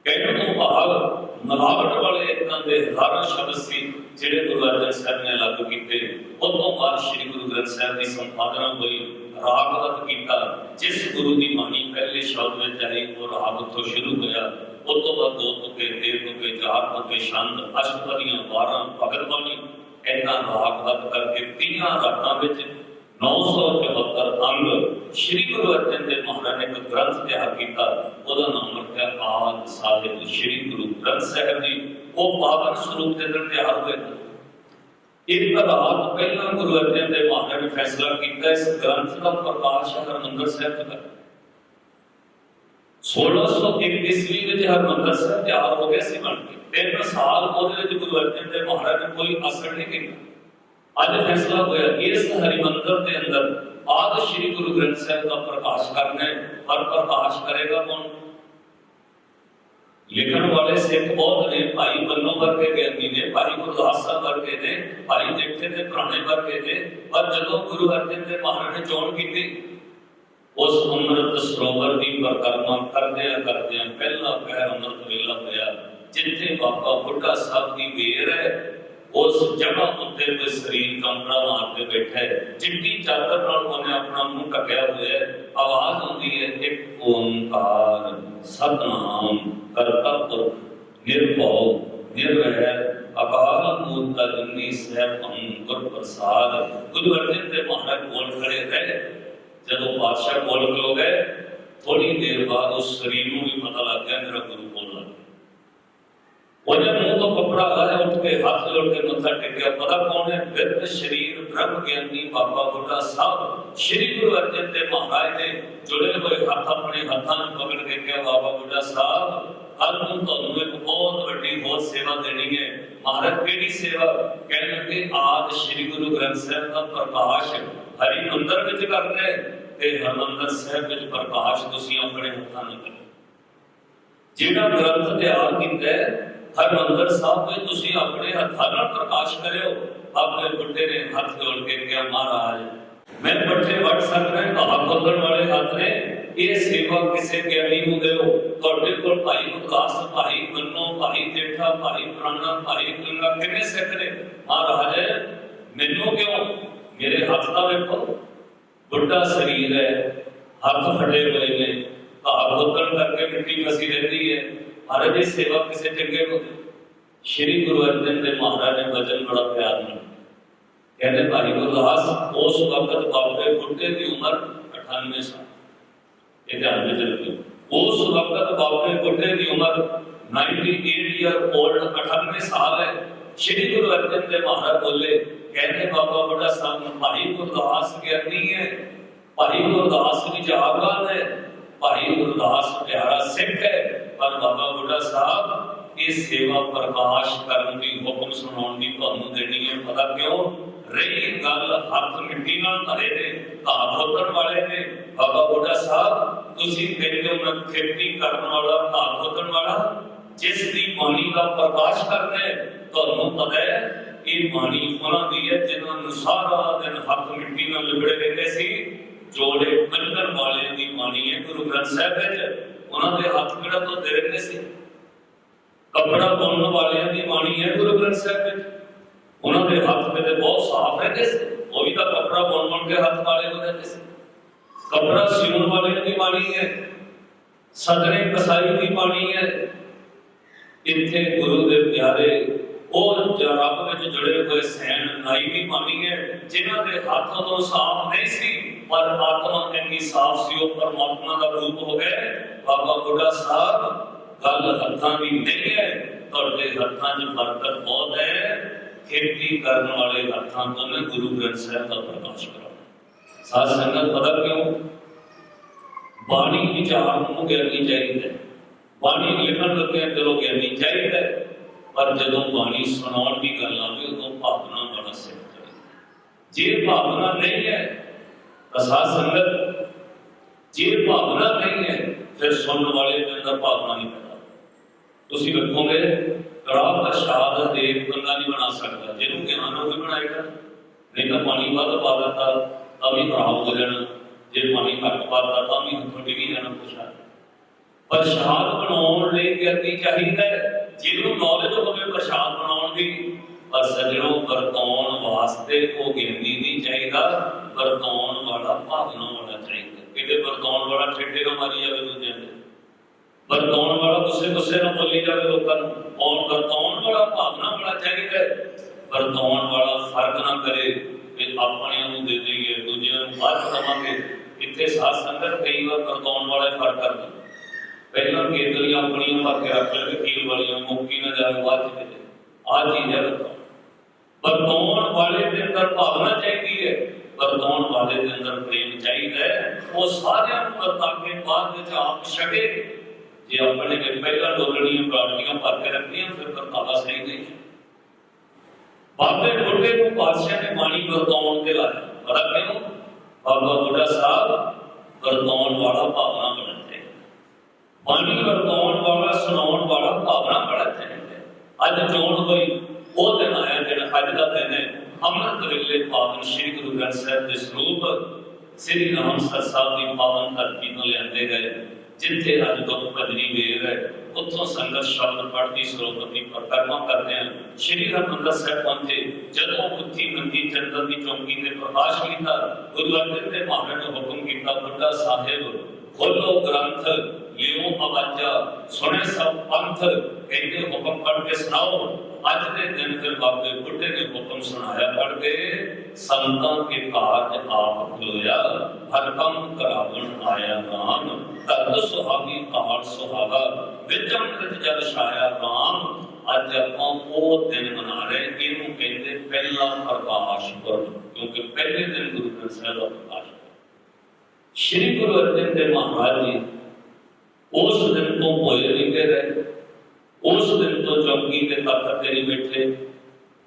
ਕਹਿਣ ਤੋਂ ਭਾਵ ਮਲਾਵਟ ਵਾਲੇ ਇਦਾਂ ਦੇ ਹਜ਼ਾਰਾਂ ਸ਼ਬਦ ਸੀ, ਜਿਹੜੇ ਗੁਰੂ ਅਰਜਨ ਸਾਹਿਬ ਨੇ ਲਾਗੂ ਕੀਤੇ। ਉਸ ਤੋਂ ਬਾਅਦ ਸ੍ਰੀ ਗੁਰੂ ਗ੍ਰੰਥ ਸਾਹਿਬ ਦੀ ਸੰਪਾਦਨਾ ਹੋਈ, ਰਾਗਵਤ ਕੀਤਾ, ਜਿਸ ਗੁਰੂ ਦੀ ਬਾਣੀ ਪਹਿਲੇ ਸ਼ਬਦ ਵਿੱਚ ਆਈ, ਉਹ ਰਾਗ ਉੱਥੋਂ ਸ਼ੁਰੂ ਹੋਇਆ। ਉਸ ਤੋਂ ਬਾਅਦ ਦੋ ਤੁਕੇ ਤਿੰਨ ਤੁਕੇ, ਚਾਰ ਤੁਕੇ, ਛੰਦ, ਅਸ਼ਟਪਦੀਆਂ 12 ਭਗਤ ਬਾਣੀ ਇੰਨਾ ਰਾਗਵਤ ਕਰਕੇ ਤੀਆਂ ਰਾਗਾਂ ਵਿੱਚ 974 ਅੰਗ ਸ਼੍ਰੀ ਗੁਰੂ ਅਰਜਨ ਦੇਵ ਮਹਾਰਾਜ ਨੇ ਇੱਕ ਗ੍ਰੰਥ ਤਿਆਰ ਕੀਤਾ। ਉਹਦਾ ਨਾਮ ਰੱਖਿਆ, ਆਦ ਸਾਹਿਬ ਸ਼੍ਰੀ ਗੁਰੂ ਗ੍ਰੰਥ ਸਾਹਿਬ ਜੀ ਉਹ ਪਾਵਨ ਸਰੂਪ ਦੇ ਅੰਦਰ ਤਿਆਰ ਹੋਏ ਨੇ। ਇੱਕ ਰਾਤ ਪਹਿਲਾਂ ਗੁਰੂ ਅਰਜਨ ਦੇਵ ਮਹਾਰਾਜ ਨੇ ਫੈਸਲਾ ਕੀਤਾ ਇਸ ਗ੍ਰੰਥ ਦਾ ਪ੍ਰਕਾਸ਼ ਹਰਿਮੰਦਰ ਸਾਹਿਬ ਚ ਕਰਨਾ 1601 ਈਸਵੀ ਵਿੱਚ ਹਰਿਮੰਦਰ ਸਾਹਿਬ ਤਿਆਰ ਹੋ ਗਿਆ ਸੀ ਬਣ ਕੇ ਤਿੰਨ ਸਾਲ ਉਹਦੇ ਵਿੱਚ ਗੁਰੂ ਅਰਜਨ ਦੇਵ ਮਹਾਰਾਜ ਨੇ ਕੋਈ ਅਸਰ ਨਹੀਂ ਕੀਤਾ ਅੱਜ ਫੈਸਲਾ ਹੋਇਆ ਇਸ ਹਰਿਮੰਦਰ ਦੇ ਅੰਦਰ ਆਦ ਸ਼੍ਰੀ ਗੁਰੂ ਗ੍ਰੰਥ ਸਾਹਿਬ ਦਾ ਪ੍ਰਕਾਸ਼ ਕਰਨਾ ਹੈ ਪਰ ਪ੍ਰਕਾਸ਼ ਕਰੇਗਾ ਕੌਣ ਲਿਖਣ ਵਾਲੇ ਸਿੱਖ ਬਹੁਤ ਨੇ, ਭਾਈ ਬੰਨੋ ਵਰਗੇ ਗਿਆਨੀ ਨੇ, ਭਾਈ ਗੁਰਦਾਸ ਸਾਹਿਬ ਵਰਗੇ ਨੇ, ਭਾਈ ਜੇਠੇ ਤੇ ਪੁਰਾਣੇ ਵਰਗੇ ਨੇ, ਪਰ ਜਦੋਂ ਗੁਰੂ ਅਰਜਨ ਦੇਵ ਮਹਾਰਾਜ ਨੇ ਚੋਣ ਕੀਤੀ, ਉਸ ਅੰਮ੍ਰਿਤ ਸਰੋਵਰ ਦੀ ਪਰਿਕਰਮਾ ਕਰਦਿਆਂ ਕਰਦਿਆਂ ਪਹਿਲਾ ਪੈਰ ਅੰਮ੍ਰਿਤ ਵੇਲਾ ਹੋਇਆ ਜਿੱਥੇ ਬਾਬਾ ਬੁੱਢਾ ਸਾਹਿਬ ਦੀ ਵੇਰ ਹੈ ਉਸ ਜਗ੍ਹਾ ਉੱਤੇ ਕੋਈ ਸਰੀਰ ਕੰਪੜਾ ਮਾਰ ਕੇ ਬੈਠਾ ਹੈ, ਚਿੱਟੀ ਚਾਦਰ ਨਾਲ ਉਹਨੇ ਆਪਣਾ ਮੂੰਹ ਢੱਕਿਆ ਹੋਇਆ ਹੈ, ਆਵਾਜ਼ ਆਉਂਦੀ ਹੈ, ਇੱਕ ਓੰਕਾਰ, ਸਤਨਾਮ ਕਰਤਾ ਪੁਰਖ ਨਿਰਭਉ, ਨਿਰਵੈਰ, ਅਕਾਲ ਮੂਰਤ ਅਗਨੀ ਸਹਿਬ ਅੰਕੁਰ ਪ੍ਰਸਾਦ। ਗੁਰੂ ਅਰਜਨ ਦੇਵ ਮਹਾਰਾਜ ਕੋਲ ਖੜੇ ਰਹੇ। ਜਦੋਂ ਪਾਤਸ਼ਾਹ ਕੋਲ ਖਲੋ ਗਏ ਥੋੜੀ ਦੇਰ ਬਾਅਦ ਉਸ ਸਰੀਰ ਨੂੰ ਵੀ ਪਤਾ ਲੱਗ ਗਿਆ, ਮੇਰਾ ਗੁਰੂ ਉਹਨੇ ਮੂੰਹ ਤੋਂ ਕੱਪੜਾ ਲਾਇਆ, ਉੱਠ ਕੇ ਹੱਥ ਜੋੜ ਕੇ ਮੱਥਾ ਟੇਕਿਆ, ਪਤਾ ਕੌਣ ਹੈ? ਬਿਰਧ ਸ਼ਰੀਰ ਬ੍ਰਹਮ ਗਿਆਨੀ ਬਾਬਾ ਬੁੱਢਾ ਸਾਹਿਬ। ਸ਼੍ਰੀ ਗੁਰੂ ਅਰਜਨ ਦੇਵ ਮਹਾਰਾਜ ਨੇ ਜੁੜੇ ਹੋਏ ਹੱਥ ਆਪਣੇ ਹੱਥਾਂ ਨੂੰ ਪਕੜ ਕੇ ਕਿਹਾ, ਬਾਬਾ ਬੁੱਢਾ ਸਾਹਿਬ ਕੱਲ ਨੂੰ ਤੁਹਾਨੂੰ ਇੱਕ ਬਹੁਤ ਵੱਡੀ ਹੋਰ ਸੇਵਾ ਦੇਣੀ ਹੈ। ਮਹਾਰਾਜ, ਕਿਹੜੀ ਸੇਵਾ? ਕਹਿਣ ਲੱਗੇ, ਆਦ ਸ਼੍ਰੀ ਗੁਰੂ ਗ੍ਰੰਥ ਸਾਹਿਬ ਦਾ ਪ੍ਰਕਾਸ਼ ਹਰੀ ਮੰਦਰ ਵਿੱਚ ਕਰਨਾ ਹੈ ਤੇ ਹਰਮੰਦਰ ਸਾਹਿਬ ਵਿੱਚ ਪ੍ਰਕਾਸ਼ ਤੁਸੀਂ ਆਪਣੇ ਹੱਥਾਂ ਨਾਲ ਕਰੋ ਜਿਹੜਾ ਗ੍ਰੰਥ ਤਿਆਰ ਕੀਤਾ ਹਰਮੰਦਰ ਸਾਹਿਬ ਵਿੱਚ ਤੁਸੀਂ ਆਪਣੇ ਹੱਥਾਂ ਨਾਲ ਪ੍ਰਕਾਸ਼ ਕਰਿਓ। ਆਪਣੇ ਬੁੱਢੇ ਨੇ ਹੱਥ ਜੋੜ ਕੇ ਕਿਹਾ, ਮਹਾਰਾਜ, ਮੈਂ ਪੱਠੇ ਵੱਢ ਸਕਦਾ ਕਹਾ ਖੋਲਣ ਵਾਲੇ ਹੱਥ ਨੇ। ਇਹ ਸੇਵਾ ਕਿਸੇ ਗਿਆਨੀ ਨੂੰ ਦਿਓ। ਤੁਹਾਡੇ ਕੋਲ ਭਾਈ ਗੁਰਦਾਸ ਭਾਈ ਮੰਨੋ, ਭਾਈ ਜੇਠਾ, ਭਾਈ ਪ੍ਰਾਣਾ, ਭਾਈ ਗੁਰਨਾ ਕਿੰਨੇ ਸਿੱਖ ਨੇ? ਮਹਾਰਾਜ, ਮੈਨੂੰ ਕਿਉਂ? ਮੇਰੇ ਹੱਥ ਦਾ ਵੇਖੋ, ਬੁੱਢਾ ਸਰੀਰ ਹੈ, ਹੱਥ ਫਟੇ ਹੋਏ ਨੇ। ਘਾਹ ਖੋਤਣ ਕਰਕੇ ਮਿੱਟੀ ਫਸੀ ਰਹਿੰਦੀ ਹੈ। ਮਹਾਰਾਜ ਦੀ ਸੇਵਾ ਕਿਸੇ ਚੰਗੇ ਨੂੰ ਦਿਓ। ਸ਼੍ਰੀ ਗੁਰੂ ਅਰਜਨ ਦੇਵ ਮਹਾਰਾਜ ਨੇ ਵਚਨ ਬੜਾ ਪਿਆਰ ਨਾਲ ਕਹਿੰਦੇ ਭਾਈ ਗੁਰਦਾਸ ਉਸ ਵਕਤ ਬਾਬੇ ਬੁੱਢੇ ਦੀ ਉਮਰ 98 ਸਾਲ ਇਹ ਧਿਆਨ ਵਿੱਚ ਰੱਖਿਓ ਉਸ ਵਕਤ ਬਾਬੇ ਬੁੱਢੇ ਦੀ ਉਮਰ 98 ਈਅਰ 올ਡ 98 ਸਾਲ ਹੈ ਸ਼੍ਰੀ ਗੁਰੂ ਅਰਜਨ ਦੇਵ ਮਹਾਰਾਜ ਬੋਲੇ ਕਹਿੰਦੇ ਬਾਬਾ ਬੁੱਢਾ ਸਾਹਿਬ ਨੂੰ ਭਾਈ ਗੁਰਦਾਸ ਗਿਆਨੀ ਹੈ ਭਾਈ ਗੁਰਦਾਸ ਵਿਚਾਰਵਾਨ ਹੈ ਭਾਈ ਗੁਰਦਾਸ ਪਿਆਰਾ ਸਿੱਖ ਹੈ ਪਰ ਬਾਬਾ ਬੁੱਢਾ ਸਾਹਿਬ, ਇਹ ਸੇਵਾ ਪ੍ਰਕਾਸ਼ ਕਰਨ ਦੀ ਹੁਕਮ ਸੁਣਾਉਣ ਦੀ ਤੁਹਾਨੂੰ ਦੇਣੀ ਹੈ। ਪਤਾ ਕਿਉਂ? ਰਹੀ ਗੱਲ ਹੱਥ ਮਿੱਟੀ ਨਾਲ ਭਰੇ ਨੇ ਘਾਹ ਖੋਤਣ ਵਾਲੇ ਨੇ ਬਾਬਾ ਬੁੱਢਾ ਸਾਹਿਬ, ਤੁਸੀਂ ਕਹਿੰਦੇ ਹੋ ਮੈਂ ਖੇਤੀ ਕਰਨ ਵਾਲਾ, ਘਾਹ ਖੋਤਣ ਵਾਲਾ, ਜਿਸ ਦੀ ਬਾਣੀ ਦਾ ਪ੍ਰਕਾਸ਼ ਕਰਨਾ ਤੁਹਾਨੂੰ ਪਤਾ ਹੈ, ਇਹ ਬਾਣੀ ਉਹਨਾਂ ਦੀ ਹੈ ਜਿਨ੍ਹਾਂ ਨੂੰ ਸਾਰਾ ਦਿਨ ਹੱਥ ਮਿੱਟੀ ਨਾਲ ਲਿਬੜੇ ਰਹਿੰਦੇ ਸੀ। ਜੋੜੇ ਬੰਨਣ ਵਾਲੇ ਦੀ ਬਾਣੀ ਹੈ, ਗੁਰੂ ਗ੍ਰੰਥ ਸਾਹਿਬ ਵਿੱਚ। ਉਹਨਾਂ ਦੇ ਹੱਥ ਕਿਹੜਾ ਧੋਤੇ ਰਹਿੰਦੇ ਸੀ? ਕੱਪੜਾ ਬੁਣਨ ਵਾਲਿਆਂ ਦੀ ਬਾਣੀ ਹੈ ਗੁਰੂ ਗ੍ਰੰਥ ਸਾਹਿਬ ਵਿੱਚ। ਉਹਨਾਂ ਦੇ ਹੱਥ ਕਿਤੇ ਬਹੁਤ ਸਾਫ਼ ਰਹਿੰਦੇ ਸੀ। ਉਹ ਵੀ ਤਾਂ ਕੱਪੜਾ ਬੁਣ ਬੁਣ ਕੇ ਹੱਥ ਵਾਲੇ ਹੋ ਜਾਂਦੇ ਸੀ। ਕੱਪੜਾ ਸਿਉਣ ਵਾਲਿਆਂ ਦੀ ਬਾਣੀ ਹੈ। ਸਦਰੇ ਕਸਾਈ ਦੀ ਬਾਣੀ ਹੈ। ਇੱਥੇ ਗੁਰੂ ਦੇ ਪਿਆਰੇ ਉਹ ਰੱਬ ਵਿੱਚ ਜੁੜੇ ਹੋਏ ਸੈਨ ਨਾਈ ਦੀ ਬਾਣੀ ਹੈ, ਜਿਨ੍ਹਾਂ ਦੇ ਹੱਥ ਤੋਂ ਸਾਫ਼ ਨਹੀਂ ਸੀ। ਪਰਮਾਤਮਾ ਇੰਨੀ ਸਾਫ਼ ਸੀ, ਉਹ ਪਰਮਾਤਮਾ ਦਾ ਰੂਪ ਹੋ ਗਏ ਬਾਬਾ ਬੁੱਢਾ ਸਾਹਿਬ, ਗੱਲ ਹੱਥਾਂ ਦੀ ਨਹੀਂ ਹੈ, ਤੁਹਾਡੇ ਹੱਥਾਂ 'ਚ ਬਰਕਤ ਬਹੁਤ ਹੈ। ਖੇਤੀ ਕਰਨ ਵਾਲੇ ਹੱਥਾਂ ਤੋਂ ਨੇ ਗੁਰੂ ਗ੍ਰੰਥ ਸਾਹਿਬ ਦਾ ਪ੍ਰਕਾਸ਼ ਕਰਾਉਣਾ ਸਾਧ ਸੰਗਤ, ਪਤਾ ਕਿਉਂ? ਬਾਣੀ ਵਿਚਾਰ ਨੂੰ ਗਿਆਨੀ ਚਾਹੀਦਾ ਬਾਣੀ ਲਿਖਣ ਲੱਗਿਆ ਚਲੋ ਗਿਆਨੀ ਚਾਹੀਦਾ ਪਰ ਜਦੋਂ ਬਾਣੀ ਸੁਣਾਉਣ ਦੀ ਗੱਲ ਆਵੇ, ਉਦੋਂ ਭਾਵਨਾ ਵਾਲਾ ਸਿੱਖ ਜੇ ਭਾਵਨਾ ਨਹੀਂ ਹੈ ਤਾਂ ਸੰਗਤ, ਜੇ ਭਾਵਨਾ ਨਹੀਂ ਹੈ, ਫਿਰ ਸੁਣਨ ਵਾਲੇ ਦੇ ਅੰਦਰ ਭਾਵਨਾ ਨਹੀਂ ਪੈਦਾ। ਤੁਸੀਂ ਵੇਖੋਗੇ ਕੜਾਹ ਪ੍ਰਸ਼ਾਦ ਹਰੇਕ ਬੰਦਾ ਨਹੀਂ ਬਣਾ ਸਕਦਾ, ਜਿਹਨੂੰ ਗਿਆਨ ਉਹ ਬਣਾਏਗਾ। ਨਹੀਂ ਤਾਂ ਪਾਣੀ ਵੱਧ ਪਾ ਦਿੱਤਾ, ਤਾਂ ਵੀ ਖਰਾਬ ਹੋ ਜਾਣਾ। ਜੇ ਪਾਣੀ ਘੱਟ ਪਾ ਦਿੱਤਾ, ਤਾਂ ਵੀ ਹੱਥੋਂ ਡਿੱਗੀ ਜਾਣਾ ਪ੍ਰਸ਼ਾਦ ਪ੍ਰਸ਼ਾਦ ਬਣਾਉਣ ਲਈ ਗਿਆਨੀ ਚਾਹੀਦਾ ਹੈ। ਜਿਹਨੂੰ ਨੌਲੇਜ ਹੋਵੇ, ਪ੍ਰਸ਼ਾਦ ਬਣਾਉਣ ਦੀ। ਪਰ ਸਜਣੋ ਵਰਤਾਉਣ ਵਾਸਤੇ ਉਹ ਗਿਆਨੀ ਨਹੀਂ ਚਾਹੀਦਾ ਵਰਤਾਉਣ ਵਾਲਾ ਭਾਵਨਾ ਵਾਲਾ ਚਾਹੀਦਾ। ਕਿਤੇ ਵਰਤਾਉਣ ਵਾਲਾ ਠੇਡੇ ਨਾ ਮਾਰੀ ਜਾਵੇ ਦੂਜਿਆਂ ਦੇ। ਵਰਤਾਉਣ ਵਾਲਾ ਗੁੱਸੇ ਗੁੱਸੇ ਨਾਲ ਬੋਲੀ ਜਾਵੇ ਲੋਕਾਂ ਨੂੰ। ਔਰ ਵਰਤਾਉਣ ਵਾਲਾ ਭਾਵਨਾ ਵਾਲਾ ਚਾਹੀਦਾ ਵਰਤਾਉਣ ਵਾਲਾ ਫ਼ਰਕ ਨਾ ਕਰੇ ਕਿ ਆਪਣਿਆਂ ਨੂੰ ਦੇ ਦੇਈਏ, ਦੂਜਿਆਂ ਨੂੰ ਬਾਅਦ ਚ ਇੱਥੇ ਸਾਧ ਸੰਗਤ ਕਈ ਵਾਰ ਵਰਤਾਉਣ ਵਾਲੇ ਫ਼ਰਕ ਕਰਦੇ। ਪਹਿਲਾਂ ਕੇਤਲੀਆਂ ਆਪਣੀਆਂ ਭਰ ਕੇ ਰੱਖ ਲੈਂਦੇ ਕੀਲ ਵਾਲੀਆਂ, ਮੁੱਕੀ ਨਾ ਜਾਵੇ, ਬਾਅਦ ਚ ਆ ਚੀਜ਼ ਹੈ ਵਰਤਾਉਣ ਵਰਤਾਉਣ ਵਾਲੇ ਦੇ ਅੰਦਰ ਭਾਵਨਾ ਚਾਹੀਦੀ ਹੈ ਵਰਤਾਉਣ ਵਾਲੇ ਦੇ ਅੰਦਰ ਪ੍ਰੇਮ ਚਾਹੀਦਾ ਹੈ ਉਹ ਸਾਰਿਆਂ ਨੂੰ ਵਰਤਾ ਕੇ ਬਾਅਦ ਵਿੱਚ ਆਪ ਛਕੇ ਜੇ ਆਪਣੇ ਵਿੱਚ ਪਹਿਲਾਂ ਡੋਲਣੀਆਂ ਪ੍ਰਾਪਤੀਆਂ ਭਰ ਕੇ ਰੱਖਣੀਆਂ ਫਿਰ ਵਰਤਾਵਾ ਸਹੀ ਨਹੀਂ ਹੈ ਬਾਬੇ ਬੁੱਢੇ ਨੂੰ ਪਾਤਸ਼ਾਹ ਨੇ ਬਾਣੀ ਵਰਤਾਉਣ ਤੇ ਲਾਇਆ ਪਤਾ ਕਿਉਂ ਬਾਬਾ ਬੁੱਢਾ ਸਾਹਿਬ ਵਰਤਾਉਣ ਵਾਲਾ ਭਾਵਨਾ ਬਣਾ ਚਾਹੀਦਾ ਬਾਣੀ ਵਰਤਾਉਣ ਵਾਲਾ ਸੁਣਾਉਣ ਵਾਲਾ ਭਾਵਨਾ ਬਣਾ ਚਾਹੀਦਾ ਅੱਜ ਚੋਣ ਹੋਈ ਅੰਮ੍ਰਿਤ ਵੇਲੇ ਪਾਵਨ ਸ੍ਰੀ ਗੁਰੂ ਗ੍ਰੰਥ ਸਾਹਿਬ ਦੇ ਸਰੂਪ ਸ੍ਰੀ ਰਾਮਸਰ ਸਾਹਿਬ ਦੀ ਪਾਵਨ ਧਰਤੀ ਤੋਂ ਲਿਆਂਦੇ ਗਏ, ਜਿੱਥੇ ਅੱਜ ਦੁੱਖ ਭਜਨੀ ਵੇਰ ਹੈ। ਉੱਥੋਂ ਸੰਗਤ ਸ਼ਬਦ ਪੜ੍ਹਦੀ ਸਰੋਵਰ ਦੀ ਪਰਕਰਮਾ ਕਰਦੇ ਹਨ। ਸ਼੍ਰੀ ਹਰਿਮੰਦਰ ਸਾਹਿਬ ਪਹੁੰਚੇ, ਜਦੋਂ ਬੁੱਧੀ ਮੰਦੀ ਚੰਦਨ ਦੀ ਚੌਂਕੀ ਤੇ ਪ੍ਰਕਾਸ਼ ਕੀਤਾ, ਗੁਰੂ ਅਰਜਨ ਦੇਵ ਮਹਾਰਾਜ ਨੇ ਹੁਕਮ ਕੀਤਾ ਬੁੱਢਾ ਸਾਹਿਬ, ਖੋਲੋ ਗ੍ਰੰਥ। ਲਿਓ ਆਵਾਜ਼ਾ ਸੁਣੇ ਸਭ ਪੰਥ, ਕਹਿੰਦੇ ਹੁਕਮ ਪੜ੍ਹ ਕੇ ਸੁਣਾਓ। ਅੱਜ ਦੇ ਦਿਨ ਫਿਰ ਬਾਬੇ ਬੁੱਢੇ ਨੇ ਹੁਕਮ ਸੁਣਾਇਆ ਪੜ੍ਹ ਕੇ, ਸੰਤਾਂ ਕੇ ਕਾਰਜ ਆਪ ਖਲੋਇਆ, ਹਰ ਕਰਾਵਣ ਆਇਆ ਨਾਮ। ਤਦ ਸੁਹਾਗੀ ਕਾਲ ਸੁਹਾਗਾ, ਵਿਜਮ ਰਿਤ ਜਲ ਛਾਇਆ ਰਾਮ। ਅੱਜ ਆਪਾਂ ਉਹ ਦਿਨ ਮਨਾ ਰਹੇ ਇਹਨੂੰ ਕਹਿੰਦੇ ਪਹਿਲਾ ਪ੍ਰਕਾਸ਼ ਪੁਰਬ, ਕਿਉਂਕਿ ਪਹਿਲੇ ਦਿਨ ਗੁਰੂ ਗ੍ਰੰਥ ਸਾਹਿਬ ਦਾ ਪ੍ਰਕਾਸ਼ ਸ਼੍ਰੀ ਗੁਰੂ ਅਰਜਨ ਦੇਵ ਮਹਾਰਾਜ ਜੀ ਉਸ ਦਿਨ ਤੋਂ ਹੋਏ ਰਹਿੰਦੇ ਰਹੇ। ਉਸ ਦਿਨ ਤੋਂ ਚੌਕੀ ਤੇ ਤਖਤ ਤੇ ਨਹੀਂ ਬੈਠੇ।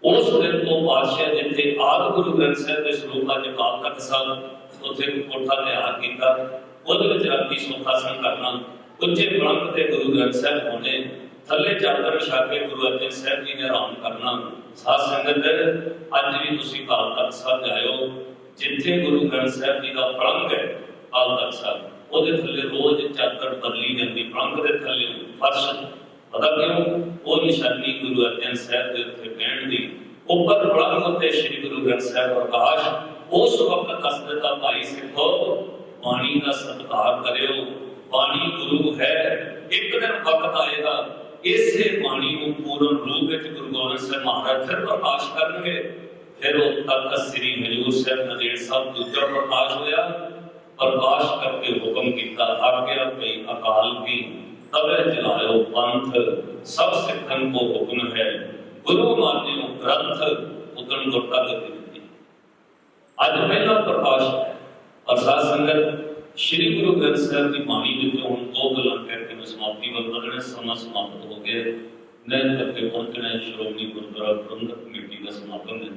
ਉਸ ਦਿਨ ਤੋਂ ਪਾਤਸ਼ਾਹ ਜਿੱਥੇ ਆਦ ਗੁਰੂ ਗ੍ਰੰਥ ਸਾਹਿਬ ਦੇ ਸਰੂਪਾਂ ਚ ਕਾਲ ਤਖਤ ਸਾਹਿਬ ਉੱਥੇ ਕੋਠਾ ਤਿਆਰ ਕੀਤਾ। ਉਹਦੇ ਵਿੱਚ ਰਾਤੀ ਸੁਖਾਸਨ ਕਰਨਾ। ਉੱਚੇ ਬਲੰਦ ਤੇ ਗੁਰੂ ਗ੍ਰੰਥ ਸਾਹਿਬ ਹੋਣੇ। ਥੱਲੇ ਚਾਦਰ ਵਿਛਾ ਕੇ ਗੁਰੂ ਅਰਜਨ ਸਾਹਿਬ ਜੀ ਨੇ ਆਰਾਮ ਕਰਨਾ। ਸਾਧ ਸੰਗਤ, ਅੱਜ ਵੀ ਤੁਸੀਂ ਕਾਲ ਤਖਤ ਸਾਹਿਬ ਜਾਇਓ। ਜਿੱਥੇ ਗੁਰੂ ਗ੍ਰੰਥ ਸਾਹਿਬ ਜੀ ਦਾ ਪਲੰਗ ਹੈ ਕਾਲ ਤਖਤ ਸਾਹਿਬ ਉਹਦੇ ਥੱਲੇ ਰੋਜ਼ ਚਾਦਰ ਬਦਲੀ ਜਾਂਦੀ ਪਲੰਗ ਦੇ ਥੱਲੇ ਫਰਸ਼। ਪਤਾ ਕਿਉਂ? ਉਹ ਨਿਸ਼ਾਨੀ ਗੁਰੂ ਅਰਜਨ ਸਾਹਿਬ ਦੇ ਉੱਤੇ ਕਹਿਣ ਦੀ। ਉੱਪਰ ਪਲੰਗ ਉੱਤੇ ਸ੍ਰੀ ਗੁਰੂ ਗ੍ਰੰਥ ਸਾਹਿਬ ਪ੍ਰਕਾਸ਼। ਉਸ ਵਕਤ ਦੱਸਦੇ ਦਾ ਭਾਈ ਸਿੱਖੋ, ਬਾਣੀ ਦਾ ਸਤਿਕਾਰ ਕਰਿਓ। ਬਾਣੀ ਗੁਰੂ ਹੈ, ਇੱਕ ਦਿਨ ਵਕਤ ਆਏਗਾ। ਇਸੇ ਬਾਣੀ ਨੂੰ ਪੂਰਨ ਰੂਪ ਵਿੱਚ ਗੁਰੂ ਗੋਬਿੰਦ ਸਿੰਘ ਮਹਾਰਾਜ ਫਿਰ ਪ੍ਰਕਾਸ਼ ਕਰਨਗੇ। ਫਿਰ ਉਹ ਤਖਤ ਸ੍ਰੀ ਹਜੂਰ ਸਾਹਿਬ ਨਦੇੜ ਸਾਹਿਬ ਦੂਜਾ ਪ੍ਰਕਾਸ਼ ਹੋਇਆ। ਪ੍ਰਕਾਸ਼ ਕਰਕੇ ਹੁਕਮ ਕੀਤਾ ਆਗਿਆ ਪਈ ਅਕਾਲ ਕੀ ਤਬੇ ਚਲਾਇਓ ਪੰਥ ਸਭ ਸਿੱਖਨ ਕੋ ਹੁਕਮ ਹੈ ਗੁਰੂ ਮਾਨਿਓ ਗ੍ਰੰਥ ਉਦਣ ਗੁਰਤਾ ਗਤੀ ਦਿੱਤੀ ਅੱਜ ਪਹਿਲਾ ਪ੍ਰਕਾਸ਼ ਹੈ ਔਰ ਸਾਧ ਸੰਗਤ ਸ੍ਰੀ ਗੁਰੂ ਗ੍ਰੰਥ ਸਾਹਿਬ ਦੀ ਬਾਣੀ ਵਿੱਚ ਹੁਣ ਦੋ ਗੱਲਾਂ ਕਰਕੇ ਮੈਂ ਸਮਾਪਤੀ ਵੱਲ ਵਧਣਾ ਸਮਾਂ ਸਮਾਪਤ ਹੋ ਗਿਆ ਨੈਣ ਕਰਕੇ ਪਹੁੰਚਣਾ ਹੈ ਸ਼੍ਰੋਮਣੀ ਗੁਰਦੁਆਰਾ ਪ੍ਰਬੰਧਕ ਕਮੇਟੀ ਦਾ ਸਮਾਗਮ ਹੈ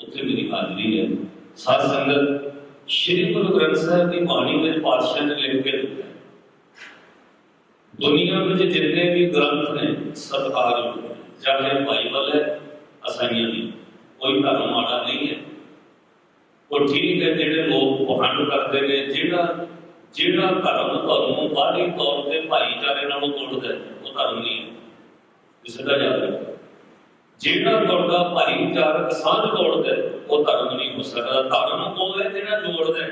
ਉੱਥੇ ਮੇਰੀ ਹਾਜ਼ਰੀ ਹੈ ਸਾਧ ਸੰਗਤ ਸ੍ਰੀ ਗੁਰੂ ਗ੍ਰੰਥ ਸਾਹਿਬ ਦੀ ਬਾਣੀ ਵਿੱਚ ਪਾਤਸ਼ਾਹ ਨੇ ਲਿਖ ਕੇ ਦਿੱਤਾ ਦੁਨੀਆ ਵਿੱਚ ਜਿੰਨੇ ਵੀ ਗ੍ਰੰਥ ਨੇ ਸਤਿਕਾਰਯੋਗ ਨੇ ਚਾਹੇ ਬਾਈਬਲ ਹੈ ਅਸਾਈਆਂ ਦੀ ਕੋਈ ਧਰਮ ਮਾੜਾ ਨਹੀਂ ਹੈ। ਉਹ ਠੀਕ ਹੈ ਜਿਹੜੇ ਲੋਕ ਪਖੰਡ ਕਰਦੇ ਨੇ ਜਿਹੜਾ ਜਿਹੜਾ ਧਰਮ ਤੁਹਾਨੂੰ ਬਾਹਰੀ ਤੌਰ ਤੇ ਭਾਈਚਾਰੇ ਨਾਲੋਂ ਤੋੜਦਾ ਹੈ, ਉਹ ਧਰਮ ਨਹੀਂ ਹੈ। ਕਿਸੇ ਦਾ ਯਾਦ ਰੱਖੋ। ਜਿਹੜਾ ਤੁਹਾਡਾ ਭਾਈਚਾਰਕ ਸਾਂਝ ਤੋੜਦਾ ਹੈ, ਉਹ ਧਰਮ ਨਹੀਂ ਹੋ ਸਕਦਾ। ਧਰਮ ਉਹ ਹੈ ਜਿਹੜਾ ਜੋੜਦਾ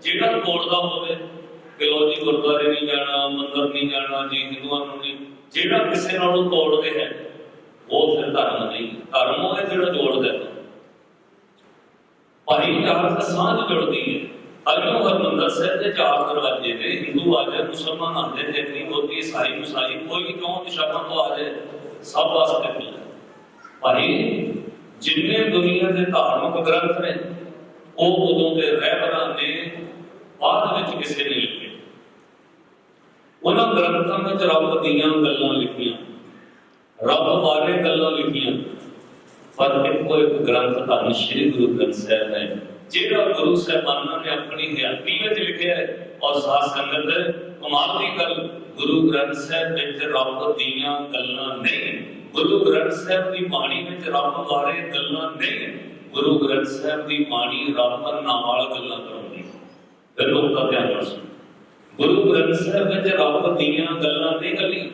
ਜਿਹੜਾ ਤੋੜਦਾ ਹੋਵੇ ਕਿ ਲੋ ਜੀ ਗੁਰਦੁਆਰੇ ਨਹੀਂ ਜਾਣਾ ਮੰਦਰ ਨਹੀਂ ਜਾਣਾ ਜੀ ਹਿੰਦੂਆਂ ਨੂੰ ਨਹੀਂ ਜਿਹੜਾ ਕਿਸੇ ਨਾਲੋਂ ਤੋੜਦੇ ਹੈ ਉਹ ਫਿਰ ਧਰਮ ਨਹੀਂ। ਧਰਮ ਉਹ ਹੈ ਜਿਹੜਾ ਜੋੜਦਾ ਹੈ। ਭਾਈਚਾਰਕ ਸਾਂਝ ਜੁੜਦੀ ਹੈ। ਅਜੋ ਹਰਮੰਦਰ ਸਾਹਿਬ ਦੇ ਚਾਰ ਦਰਵਾਜ਼ੇ ਨੇ ਹਿੰਦੂ ਆ ਜਾਏ ਮੁਸਲਮਾਨ ਆ ਜਾਏ ਜੈਨੀ ਹੋਤੀ ਈਸਾਈ ਮੁਸਾਈ ਕੋਈ ਕਿਉਂ ਦਿਸ਼ਾਵਾਂ ਤੋਂ ਆ ਜਾਏ ਸਭ ਵਾਸਤੇ ਖੁੱਲ੍ਹਾ ਭਾਈ, ਜਿੰਨੇ ਦੁਨੀਆ ਦੇ ਧਾਰਮਿਕ ਗ੍ਰੰਥ ਨੇ, ਉਹ ਉਦੋਂ ਦੇ ਰਹਿਬਰਾਂ ਨੇ ਬਾਅਦ ਵਿੱਚ ਕਿਸੇ ਨੇ ਲਿਖੇ। ਉਹਨਾਂ ਗ੍ਰੰਥਾਂ ਵਿੱਚ ਰੱਬ ਦੀਆਂ ਗੱਲਾਂ ਲਿਖੀਆਂ, ਰੱਬ ਬਾਰੇ ਗੱਲਾਂ ਲਿਖੀਆਂ, ਪਰ ਇੱਕੋ ਇੱਕ ਗ੍ਰੰਥ ਧੰਨ ਸ਼੍ਰੀ ਗੁਰੂ ਗ੍ਰੰਥ ਸਾਹਿਬ ਹੈ, ਜਿਹੜਾ ਗੁਰੂ ਸਾਹਿਬਾਨਾਂ ਨੇ ਆਪਣੀ ਹਿਆਤੀ ਵਿੱਚ ਲਿਖਿਆ ਹੈ। ਔਰ ਸਾਧ ਸੰਗਤ, ਕਮਾਲ ਦੀ ਗੱਲ, ਗੁਰੂ ਗ੍ਰੰਥ ਸਾਹਿਬ ਵਿੱਚ ਰੱਬ ਦੀਆਂ ਗੱਲਾਂ ਨਹੀਂ। ਗੁਰੂ ਗ੍ਰੰਥ ਸਾਹਿਬ ਦੀ ਬਾਣੀ ਵਿੱਚ ਰੱਬ ਬਾਰੇ ਗੱਲਾਂ ਨਹੀਂ ਗੁਰੂ ਗ੍ਰੰਥ ਸਾਹਿਬ ਦੀ ਬਾਣੀ ਰੱਬ ਨਾਲ ਗੱਲਾਂ ਕਰਾਉਂਦੀ। ਫਿਰ ਲੋਕ ਦਾ ਧਿਆਨ ਨਾਲ। ਗੁਰੂ ਗ੍ਰੰਥ ਸਾਹਿਬ ਵਿੱਚ ਰੱਬ ਦੀਆਂ ਗੱਲਾਂ ਨਹੀਂ ਗੱਲੀ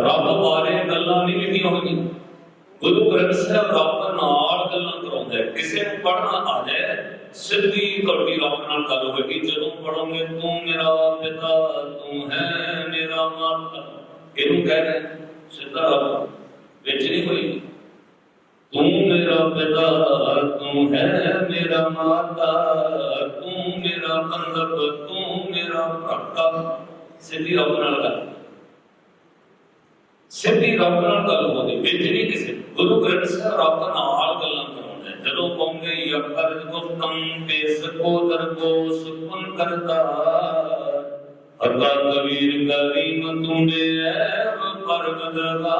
ਰੱਬ ਬਾਰੇ ਗੱਲਾਂ ਨਹੀਂ ਲਿਖੀਆਂ ਹੋਈਆਂ। ਗੁਰੂ ਗ੍ਰੰਥ ਸਾਹਿਬ ਰੱਬ ਨਾਲ ਗੱਲਾਂ ਕਰਾਉਂਦਾ। ਕਿਸੇ ਨੂੰ ਪੜ੍ਹਨਾ ਆ ਜਾਏ, ਸਿੱਧੀ ਤੁਹਾਡੀ ਰੱਬ ਨਾਲ ਗੱਲ ਹੋਏਗੀ। ਜਦੋਂ ਪੜੋਗੇ ਤੂੰ ਮੇਰਾ ਪਿਤਾ, ਤੂੰ ਹੈ ਮੇਰਾ ਮਾਤਾ। ਇਹਨੂੰ ਕਹਿ ਰਹੇ। ਸਿੱਧਾ ਰੱਬ ਵਿੱਚ ਨਹੀਂ ਹੋਈ। ਤੂੰ ਮੇਰਾ ਪਿਤਾ, ਤੂੰ ਹੈ ਮੇਰਾ ਮਾਤਾ, ਤੂੰ ਮੇਰਾ ਮੇਰਾ ਤੂੰ ਮੇਰਾ ਭਰਾਤਾ। ਸਿੱਧੀ ਰੱਬ ਨਾਲ ਗੱਲ। ਸਿੱਧੀ ਰੱਬ ਨਾਲ ਗੱਲ ਹੋਦੀ ਵਿੱਚ ਨਹੀਂ ਕਿਸੇ। ਗੁਰੂ ਗ੍ਰੰਥ ਸਾਹਿਬ ਰੱਬ ਨਾਲ ਗੱਲਾਂ ਕਰਾਉਂਦਾ ਜਦੋਂ ਕਹੋਗੇ ਯਕਰ ਗੁਪਤਮ ਤੇ ਸਕੋ ਦਰਗੋ ਸੁਪਨ ਕਰਤਾ। ਅੱਲਾ ਕਬੀਰ ਕਰੀਮ ਤੁੰਡੇ ਐਬ ਪਰਵਦਗਾ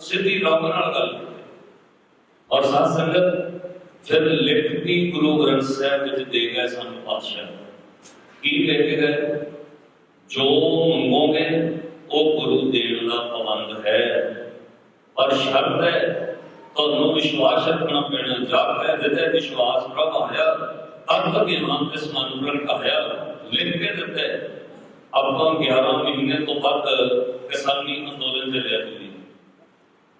ਸਿੱਧੀ ਰੱਬ ਨਾਲ ਗੱਲ। ਔਰ ਸਾਧ ਸੰਗਤ, ਫਿਰ ਲਿਖਤੀ ਗੁਰੂ ਗ੍ਰੰਥ ਸਾਹਿਬ ਵਿੱਚ ਦੇ ਗਏ ਸਾਨੂੰ ਪਾਤਸ਼ਾਹ। ਕੀ ਲੈ ਕੇ ਗਏ ਜੋ ਮੰਗੋਗੇ, ਉਹ ਗੁਰੂ ਦੇਣ ਦਾ ਪਾਬੰਦ ਹੈ। ਪਰ ਸ਼ਰਤ ਹੈ, ਤੁਹਾਨੂੰ ਵਿਸ਼ਵਾਸ ਰੱਖਣਾ ਪੈਣਾ। ਜਪ ਹੈ ਜਿਹਦੇ ਵਿਸ਼ਵਾਸ ਪ੍ਰਭ ਆਇਆ ਤਦ ਗਿਆਨ ਇਸ ਮਨ ਪ੍ਰਗਟਾਇਆ ਲਿਖ ਕੇ ਦਿੱਤਾ। ਹੈ। ਆਪਾਂ 11 ਮਹੀਨੇ ਤੋਂ ਵੱਧ ਕਿਸਾਨੀ ਅੰਦੋਲਨ ਦੇ ਲਿਆ ਜੀ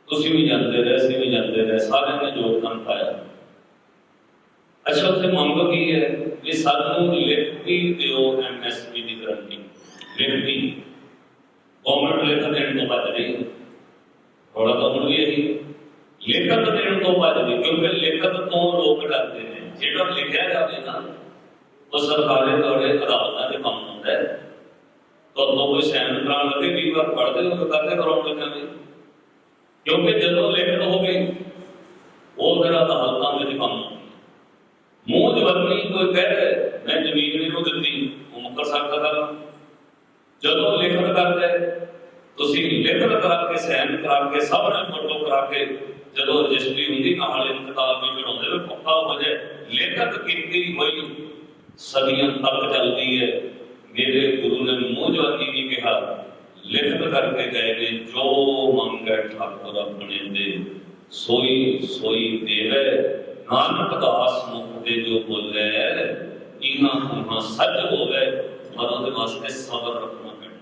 ਤੁਸੀਂ ਵੀ ਜਾਂਦੇ ਰਹੇ ਅਸੀਂ ਵੀ ਜਾਂਦੇ ਰਹੇ ਸਾਰਿਆਂ ਨੇ ਯੋਗਦਾਨ ਪਾਇਆ ਅੱਛਾ ਉੱਥੇ ਮੰਗ ਕੀ ਹੈ ਵੀ ਸਾਨੂੰ ਲਿਖਤੀ ਦਿਓ ਐਮਐਸਪੀ ਦੀ ਗਰੰਟੀ ਲਿਖਤੀ ਗਵਰਨਮੈਂਟ ਲਿਖ ਦੇਣ ਤੋਂ ਭੱਜ ਰਹੀ ਹੈ ਥੋੜਾ ਤਾਂ ਹੁਣ ਵੀ ਇਹੀ ਲਿਖਤ ਦੇਣ ਤੋਂ ਭੱਜ ਰਹੀ ਕਿਉਂਕਿ ਲਿਖਤ ਤੋਂ ਲੋਕ ਡਰਦੇ ਨੇ ਜਿਹੜਾ ਲਿਖਿਆ ਜਾਵੇ ਨਾ ਉਹ ਸਰਕਾਰੇ ਤੁਹਾਡੇ ਅਦਾਲਤਾਂ 'ਚ ਕੰਮ ਹੁੰਦਾ ਹੈ ਤੁਹਾਨੂੰ ਸੈਨ ਕਰਾਉਣ ਲੱਗੇ, ਵੀ ਵਾਰ ਪੜ੍ਹਦੇ ਹੋ ਕਰਦੇ ਕਰਾਉਣ ਲੱਗੇ ਕਿਉਂਕਿ ਜਦੋਂ ਲਿਖਤ ਹੋਵੇ ਉਹ ਫਿਰ ਅਦਾਲਤਾਂ ਵਿੱਚ ਕੰਮ ਮੂੰਹ ਜਵਰਨੀ ਕੋਈ ਕਹੇ ਮੈਂ ਜ਼ਮੀਨ ਇਹਨੂੰ ਦਿੱਤੀ, ਉਹ ਮੁਕਰ ਸਕਦਾ ਜਦੋਂ ਲਿਖਤ ਕਰਦੇ, ਤੁਸੀਂ ਲਿਖਤ ਕਰਾ ਕੇ, ਸੈਨ ਕਰਾ ਕੇ, ਸਭ ਨੇ ਫੋਟੋ ਕਰਾ ਕੇ, ਜਦੋਂ ਰਜਿਸਟਰੀ ਹੁੰਦੀ ਨਾਲ ਕਿਤਾਬ ਵੀ ਬਣਾਉਂਦੇ ਵੇ ਪੱਕਾ ਹੋ ਜਾਏ। ਲਿਖਤ ਕੀਤੀ ਹੋਈ ਸਦੀਆਂ ਤੱਕ ਚੱਲਦੀ ਹੈ। ਮੇਰੇ ਗੁਰੂ ਨੇ ਮੂੰਹ ਜਵਾਨੀ ਨਹੀਂ ਕਿਹਾ ਲਿਖਤ ਕਰਕੇ ਗਏ ਨੇ, ਜੋ ਮੰਗੈ ਠਾਕੁਰ ਆਪਣੇ ਦੇ, ਸੋਈ ਸੋਈ ਦੇਵੇ, ਨਾਨਕ ਦਾਸ ਮੁਖ ਤੇ ਜੋ ਬੋਲੇ ਇਹਾਂ ਉਹਾਂ ਸੱਚ ਹੋਵੇ ਪਰ ਉਹਦੇ ਵਾਸਤੇ ਸਬਰ ਰੱਖਣਾ ਪੈਣਾ।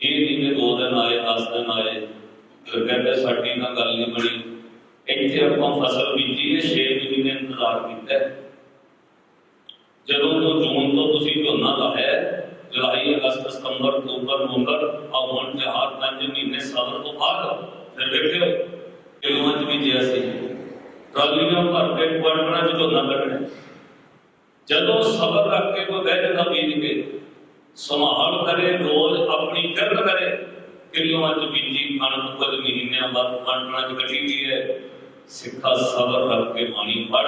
ਇਹ ਨਹੀਂ ਕਿ ਦੋ ਦਿਨ ਆਏ 10 ਦਿਨ ਆਏ, ਫਿਰ ਕਹਿੰਦੇ ਸਾਡੀ ਨਾਲ ਗੱਲ ਨਹੀਂ ਬਣੀ। ਇੱਥੇ ਆਪਾਂ ਫਸਲ ਬੀਜੀ ਹੈ 6 ਮਹੀਨੇ ਇੰਤਜ਼ਾਰ ਕੀਤਾ ਜਦੋਂ ਤੋਂ ਜੂਨ ਤੋਂ ਤੁਸੀਂ ਝੋਨਾ ਲਾਇਆ ਜੁਲਾਈ, ਅਗਸਤ, ਸਤੰਬਰ, ਅਕਤੂਬਰ, ਨਵੰਬਰ ਆ ਹੁਣ ਚਾਰ ਪੰਜ ਮਹੀਨੇ ਸਬਰ ਤੋਂ ਬਾਅਦ ਫਿਰ ਵੇਖਿਓ ਕਿਲੋਆਂ ਚ ਬੀਜਿਆ ਸੀ ਟਰਾਲੀਆਂ ਭਰ ਕੇ ਕੁਆਂਟਲਾਂ ਚ ਝੋਨਾ ਕੱਢਣਾ। ਜਦੋਂ ਸਬਰ ਰੱਖ ਕੇ ਕੋਈ ਬਹਿ ਜਾਂਦਾ ਬੀਜ ਕੇ, ਸੰਭਾਲ ਕਰੇ, ਰੋਜ਼ ਆਪਣੀ ਕਿਰਤ ਕਰੇ, ਕਿਲੋਆਂ ਚ ਬੀਜੀ ਕਣਕ ਕੁਝ ਮਹੀਨਿਆਂ ਬਾਅਦ ਕੁਆਂਟਲਾਂ ਚ ਕੱਢੀ ਗਈ ਹੈ। ਸਿੱਖਾ ਸਬਰ ਰੱਖ ਕੇ ਪਾਣੀ ਪੜ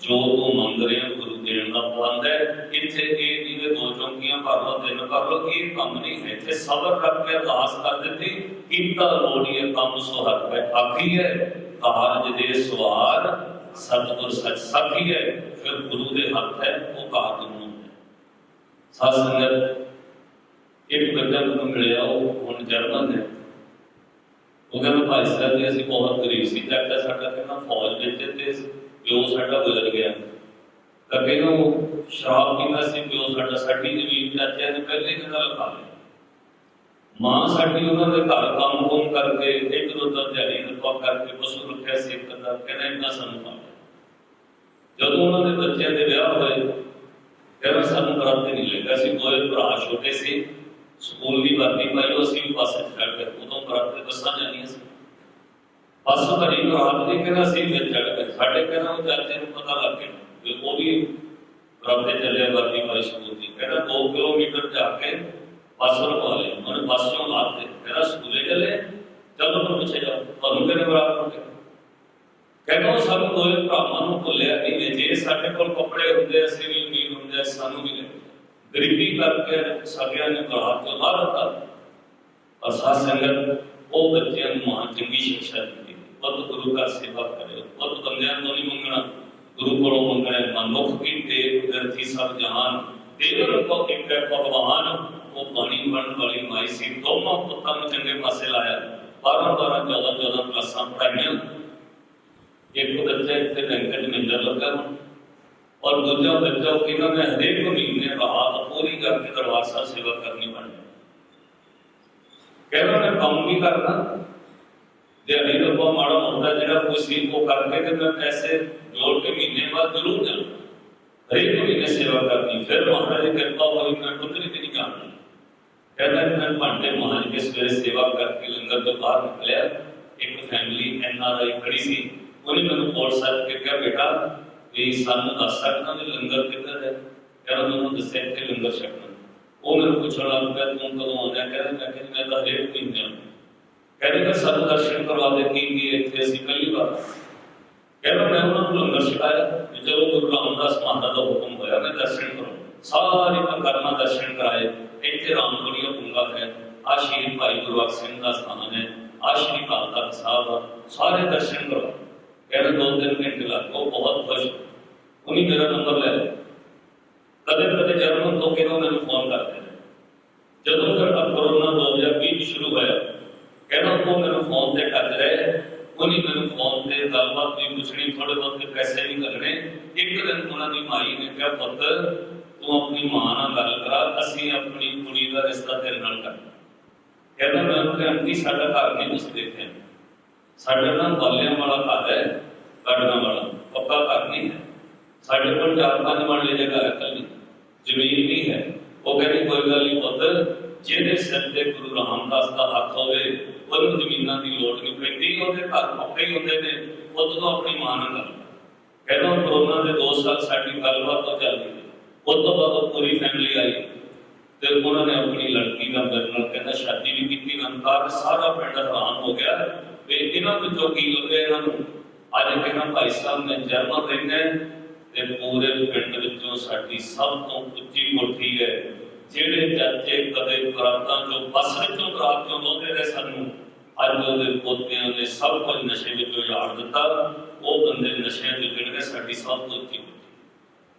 ਜੋ ਤੂੰ ਮੰਗ ਰਿਹਾ ਗੁਰੂ ਦੇਣ ਦਾ ਪਾਬੰਦ ਹੈ। ਇੱਥੇ ਇਹ ਜਿਹਦੇ ਦੋ ਚੌਂਕੀਆਂ ਭਰ ਲਓ, ਤਿੰਨ ਭਰ ਲਓ ਇਹ ਕੰਮ ਨਹੀਂ ਹੈ। ਇੱਥੇ ਸਬਰ ਰੱਖ ਅਰਦਾਸ ਕਰ ਦਿੱਤੀ, ਕੀਤਾ ਲੋੜੀਏ ਕੰਮ ਸੋ ਹੈ। ਆਖੀ ਹੈ ਕਾਰਜ ਦੇ ਸਵਾਰ ਸਤਿਗੁਰ ਸੱਚ ਸਾਖੀ ਹੈ, ਫਿਰ ਗੁਰੂ ਦੇ ਹੱਥ ਹੈ, ਉਹ ਕਾਰਜ ਨੂੰ ਹੈ। ਸਾਧ ਸੰਗਤ, ਇੱਕ ਬੱਚਾ ਨੂੰ ਮਿਲਿਆ, ਉਹ ਹੁਣ ਜਰਮਨ ਹੈ। ਉਹ ਕਹਿੰਦਾ, ਭਾਈ ਸਾਹਿਬ ਜੀ, ਅਸੀਂ ਬਹੁਤ ਗਰੀਬ ਸੀ ਚਾਚਾ ਸਾਡਾ ਕਹਿੰਦਾ ਫੌਜ ਵਿੱਚ ਤੇ ਪਿਓ ਸਾਡਾ ਗੁਜ਼ਰ ਗਿਆ। ਤਾਂ ਕਹਿੰਦਾ ਸ਼ਰਾਬ ਪੀਂਦਾ ਸੀ, ਪਿਓ ਸਾਡਾ ਸਾਡੀ ਜ਼ਮੀਨ ਚਾਚਿਆਂ ਨੇ ਪਹਿਲੇ ਕਹਿੰਦਾ ਲਖਾ ਲਈ ਮਾਂ ਸਾਡੀ ਉਹਨਾਂ ਦੇ ਘਰ ਕੰਮ ਕੁਮ ਕਰਕੇ ਇੱਕ ਦੋ ਦਿਨ ਦਿਹਾੜੀ ਕਰਕੇ ਪਸ਼ੂ ਰੱਖਿਆ ਸੀ, ਇੱਕ ਕਹਿੰਦਾ ਇੰਨਾ ਸਾਨੂੰ ਪਾ ਜਦੋਂ ਉਹਨਾਂ ਦੇ ਬੱਚਿਆਂ ਦੇ ਵਿਆਹ ਹੋਏ ਕਹਿੰਦਾ ਸਾਨੂੰ ਬਰਾਤੇ ਨਹੀਂ ਲੱਗਾ ਸੀ ਦੋਏ ਭਰਾ ਛੋਟੇ ਸੀ, ਸਕੂਲ ਦੀ ਵਰਦੀ ਪਾਈ ਅਸੀਂ ਵੀ ਪਾਸੇ ਛੱਡ ਕੇ ਉਦੋਂ ਬਰਾਤੇ ਬੱਸਾਂ ਜਾਂਦੀਆਂ ਸੀ। ਬੱਸ ਭਰੀ ਨੂੰ ਰਾਤ ਦੀ ਕਹਿੰਦਾ ਸੀ ਵਿੱਚ ਚੜ ਗਏ। ਸਾਡੇ ਕਹਿੰਦਾ ਉਹ ਚਾਚੇ ਨੂੰ ਪਤਾ ਲੱਗ ਗਿਆ। ਵੀ ਉਹ ਵੀ ਬਰਾਤੇ ਚੱਲੇ ਵਰਦੀ ਪਾਈ ਦੀ ਕਹਿੰਦਾ 2 ਕਿਲੋਮੀਟਰ ਜਾ ਕੇ ਬੱਸ ਰੁਕਵਾ ਲਈ ਉਹਨੇ ਬੱਸ ਚੋਂ ਲਾਤੇ ਕਹਿੰਦਾ, ਸਕੂਲੇ ਚੱਲੇ। ਚਲੋ ਤੋਂ ਪਿੱਛੇ ਜਾਓ। ਤੁਹਾਨੂੰ ਕਿਹਨੇ ਬਰਾਬਰ ਹੋ ਕਹਿੰਦਾ ਸਾਨੂੰ ਦੋਏ ਭਰਾਵਾਂ ਨੂੰ ਭੁੱਲਿਆ ਨਹੀਂ ਵੀ ਜੇ ਸਾਡੇ ਕੋਲ ਕੱਪੜੇ ਹੁੰਦੇ, ਅਸੀਂ ਵੀ ਉਮੀਦ ਹੁੰਦੇ, ਸਾਨੂੰ ਵੀ ਗਰੀਬੀ ਕਰਕੇ ਸਾਡਿਆਂ ਨੇ ਬਰਾਤ ਤੋਂ ਲਾ ਦਿੱਤਾ ਔਰ ਸਾਧ ਸੰਗਤ, ਉਹ ਬੱਚਿਆਂ ਨੂੰ ਮਾਂ ਚੰਗੀ ਸਿੱਖਿਆ ਦਿੱਤੀ ਬਹੁਤ ਗੁਰੂ ਘਰ ਸੇਵਾ ਕਰਿਓ ਬਹੁਤ ਬੰਦਿਆਂ ਤੋਂ ਨਹੀਂ ਮੰਗਣਾ ਗੁਰੂ ਕੋਲੋਂ ਮੰਗਣਾ ਹੈ। ਮਨੁੱਖ ਕੀ ਤੇ ਕੁਦਰਤੀ ਸਭ ਜਹਾਨ ਦੇਵਰ ਕੋ ਇੱਕ ਹੈ ਭਗਵਾਨ ਉਹ ਬਾਣੀ ਬਣਨ ਵਾਲੀ ਮਾਈ ਸੀ ਦੋਵਾਂ ਪੁੱਤਾਂ ਨੂੰ ਚੰਗੇ ਪਾਸੇ ਲਾਇਆ 12 12 14 14 ਕਲਾਸਾਂ ਪੜਾਈਆਂ ਇੱਕ ਬੱਚਾ ਇੱਥੇ ਬੈਂਕ ਚ ਮੈਨੇਜਰ ਲੱਗਾ ਹੁਣ ਔਰ ਦੂਜਾ ਬੱਚਾ ਉਹ ਇਹਨਾਂ ਨੇ ਹਰੇਕ ਮਹੀਨੇ ਰਾਤ ਪੂਰੀ ਕਰਕੇ ਦਰਬਾਰ ਸਾਹਿਬ ਸੇਵਾ ਕਰਨੀ ਬਣਦੀ ਕਹਿੰਦਾ ਮੈਂ ਕੰਮ ਵੀ ਕਰਨਾ ਦਿਹਾੜੀ ਦਾ ਬਹੁਤ ਮਾੜਾ ਹੁੰਦਾ ਜਿਹੜਾ ਕੋਈ ਸੀ ਉਹ ਕਰਕੇ ਤੇ ਮੈਂ ਪੈਸੇ ਜੋੜ ਕੇ ਮਹੀਨੇ ਬਾਅਦ ਜ਼ਰੂਰ ਜਾਣਾ ਹਰੇਕ ਮਹੀਨੇ ਸੇਵਾ ਕਰਨੀ ਫਿਰ ਮਹਾਰਾਜ ਦੀ ਕਿਰਪਾ ਹੋਈ ਮੈਂ ਕੁਦਰਤੀ ਤੇ ਨਹੀਂ ਜਾਣਾ ਕਹਿੰਦਾ ਕਿ ਮੈਂ ਭਾਂਡੇ ਮਹਾਰਾਜ ਕੇ ਸਵੇਰੇ ਸੇਵਾ ਕਰਕੇ ਲੰਗਰ ਤੋਂ ਬਾਹਰ ਨਿਕਲਿਆ ਇੱਕ ਫੈਮਿਲੀ ਐਨ ਆਰ ਆਈ ਖੜੀ ਸੀ ਉਹਨੇ ਮੈਨੂੰ ਕੋਲ ਸੱਦ ਕੇ ਕਿਹਾ ਬੇਟਾ ਵੀ ਸਾਨੂੰ ਦੱਸ ਸਕਦਾ ਵੀ ਲੰਗਰ ਕਿੱਧਰ ਹੈ ਕਹਿੰਦਾ ਮੈਨੂੰ ਦੱਸਿਆ ਕਿ ਲੰਗਰ ਛਕਣਾ ਉਹ ਮੈਨੂੰ ਪੁੱਛਣ ਲੱਗ ਪਿਆ ਤੂੰ ਕਦੋਂ ਆਉਂਦਾ ਕਹਿੰਦਾ ਮੈਂ ਕਿਹਾ ਮੈਂ ਤਾਂ ਹਰੇਕ ਮਹੀਨੇ ਆਉਂਦਾ ਕਹਿੰਦੇ ਫਿਰ ਸਾਨੂੰ ਦਰਸ਼ਨ ਕਰਵਾ ਦੇ, ਕੀ ਕੀ ਇੱਥੇ ਅਸੀਂ ਪਹਿਲੀ ਵਾਰ ਕਹਿੰਦਾ ਮੈਂ ਉਹਨਾਂ ਨੂੰ ਲੰਗਰ ਛਕਾਇਆ, ਵੀ ਗੁਰੂ ਰਾਮਦਾਸ ਮਹਾਰਾਜ ਦਾ ਹੁਕਮ ਹੋਇਆ ਮੈਂ ਦਰਸ਼ਨ ਕਰੋ। ਸਾਰੇ ਪ੍ਰਕਰਮਾਂ ਦਰਸ਼ਨ ਕਰਾਏ, ਇੱਥੇ ਰਾਮਗੜੀਆ ਪੁੰਗਾ ਹੈ ਆ ਸ਼ਹੀਦ ਭਾਈ ਗੁਰਬਖਸ਼ ਸਿੰਘ ਦਾ ਸਥਾਨ ਹੈ ਆ ਸ਼੍ਰੀ ਅਕਾਲ ਤਖਤ ਸਾਹਿਬ ਸਾਰੇ ਦਰਸ਼ਨ ਕਰੋ। ਕਹਿੰਦਾ ਦੋ ਤਿੰਨ ਘੰਟੇ ਲੱਗ ਉਹ ਬਹੁਤ ਖੁਸ਼ ਉਹਨੇ ਮੇਰਾ ਨੰਬਰ ਲੈ ਲਿਆ। ਕਦੇ ਕਦੇ ਜਰਮਨ ਤੋਂ ਕਿਹਨੂੰ ਮੈਨੂੰ ਫੋਨ ਕਰਦੇ ਨੇ। ਜਦੋਂ ਫਿਰ ਆ ਕਰੋਨਾ ਚ ਸ਼ੁਰੂ ਹੋਇਆ ਕਹਿੰਦਾ ਉਹ ਮੈਨੂੰ ਫੋਨ ਤੇ ਕਰ ਰਹੇ ਉਹਨੇ ਮੈਨੂੰ ਫੋਨ ਤੇ ਗੱਲਬਾਤ ਵੀ ਪੁੱਛਣੀ ਥੋੜੇ ਬਹੁਤ ਪੈਸੇ ਵੀ ਕਰਨੇ ਇੱਕ ਦਿਨ ਉਹਨਾਂ ਦੀ ਮਾਈ ਨੇ ਕਿਹਾ, ਪੁੱਤ, ਤੂੰ ਆਪਣੀ ਮਾਂ ਨਾਲ ਗੱਲ ਕਰਾ, ਅਸੀਂ ਆਪਣੀ ਕੁੜੀ ਦਾ ਰਿਸ਼ਤਾ ਤੇਰੇ ਨਾਲ ਕਰਨਾ ਕਹਿੰਦਾ, ਮੈਂ ਉਹਨੂੰ ਕਿਹਾ ਆਂਟੀ ਸਾਡਾ ਘਰ ਨਹੀਂ, ਤੁਸੀਂ ਦੇਖਿਆ ਸਾਡੇ ਨਾਲ ਬਾਲਿਆਂ ਵਾਲਾ ਘਰ ਹੈ ਕੱਢਣਾ ਵਾਲਾ। ਪੱਕਾ ਘਰ ਨਹੀਂ ਹੈ। ਸਾਡੇ ਕੋਲ ਚਾਰ ਪੰਜ ਮਰਲੇ ਜਗ੍ਹਾ ਹੈ ਕੱਲੀ ਜ਼ਮੀਨ ਵੀ ਹੈ। ਉਹ ਕਹਿੰਦੀ, ਕੋਈ ਗੱਲ ਨਹੀਂ ਪੁੱਤ, ਜਿਹਦੇ ਸਿਰ ਤੇ ਗੁਰੂ ਰਾਮਦਾਸ ਦਾ ਹੱਥ ਹੋਵੇ ਉਹਨੂੰ ਜ਼ਮੀਨਾਂ ਦੀ ਲੋੜ ਨਹੀਂ ਪੈਂਦੀ ਉਹਦੇ ਘਰ ਪੱਕੇ ਹੀ ਹੁੰਦੇ ਨੇ ਉਹ ਤੋਂ ਆਪਣੀ ਮਾਂ ਨਾਲ ਗੱਲ ਕਰ। ਕਰੋਨਾ ਦੇ 2 ਸਾਲ ਸਾਡੀ ਗੱਲਬਾਤ ਤੋਂ ਚੱਲਦੀ ਰਹੀ ਤੋਂ ਬਾਅਦ ਪੂਰੀ ਫੈਮਿਲੀ ਆਈ ਤੇ ਉਹਨਾਂ ਨੇ ਆਪਣੀ ਲੜਕੀ ਦਾ ਮੇਰੇ ਨਾਲ ਕਹਿੰਦਾ, ਸ਼ਾਦੀ ਵੀ ਕੀਤੀ ਨੰਕਾਰ ਸਾਰਾ ਪਿੰਡ ਹੈਰਾਨ ਹੋ ਗਿਆ ਵੀ ਇਹਨਾਂ ਵਿੱਚੋਂ ਕੀ ਲੱਭਿਆ ਇਹਨਾਂ ਨੂੰ? ਅੱਜ ਕਹਿੰਦਾ, ਭਾਈ ਸਾਹਿਬ ਨੇ ਜਰਮਨ ਰਹਿੰਦੇ ਤੇ ਪੂਰੇ ਪਿੰਡ ਵਿੱਚੋਂ ਸਾਡੀ ਸਭ ਤੋਂ ਉੱਚੀ ਕੋਠੀ ਹੈ। ਜਿਹੜੇ ਚਾਚੇ ਕਦੇ ਬਰਾਤਾਂ ਚੋਂ, ਬਸ ਵਿੱਚੋਂ ਬਰਾਤ ਚੋਂ ਲੋਦੇ ਰਹੇ ਸਾਨੂੰ ਅੱਜ ਉਹਦੇ ਪੋਤਿਆਂ ਦੇ ਸਭ ਕੁਝ ਨਸ਼ੇ ਵਿੱਚੋਂ ਯਾਰ ਦਿੱਤਾ। ਉਹ ਬੰਦੇ ਨਸ਼ਿਆਂ ਤੋਂ ਗਿਣ ਕੇ ਸਾਡੀ ਸਭ ਤੋਂ ਉੱਚੀ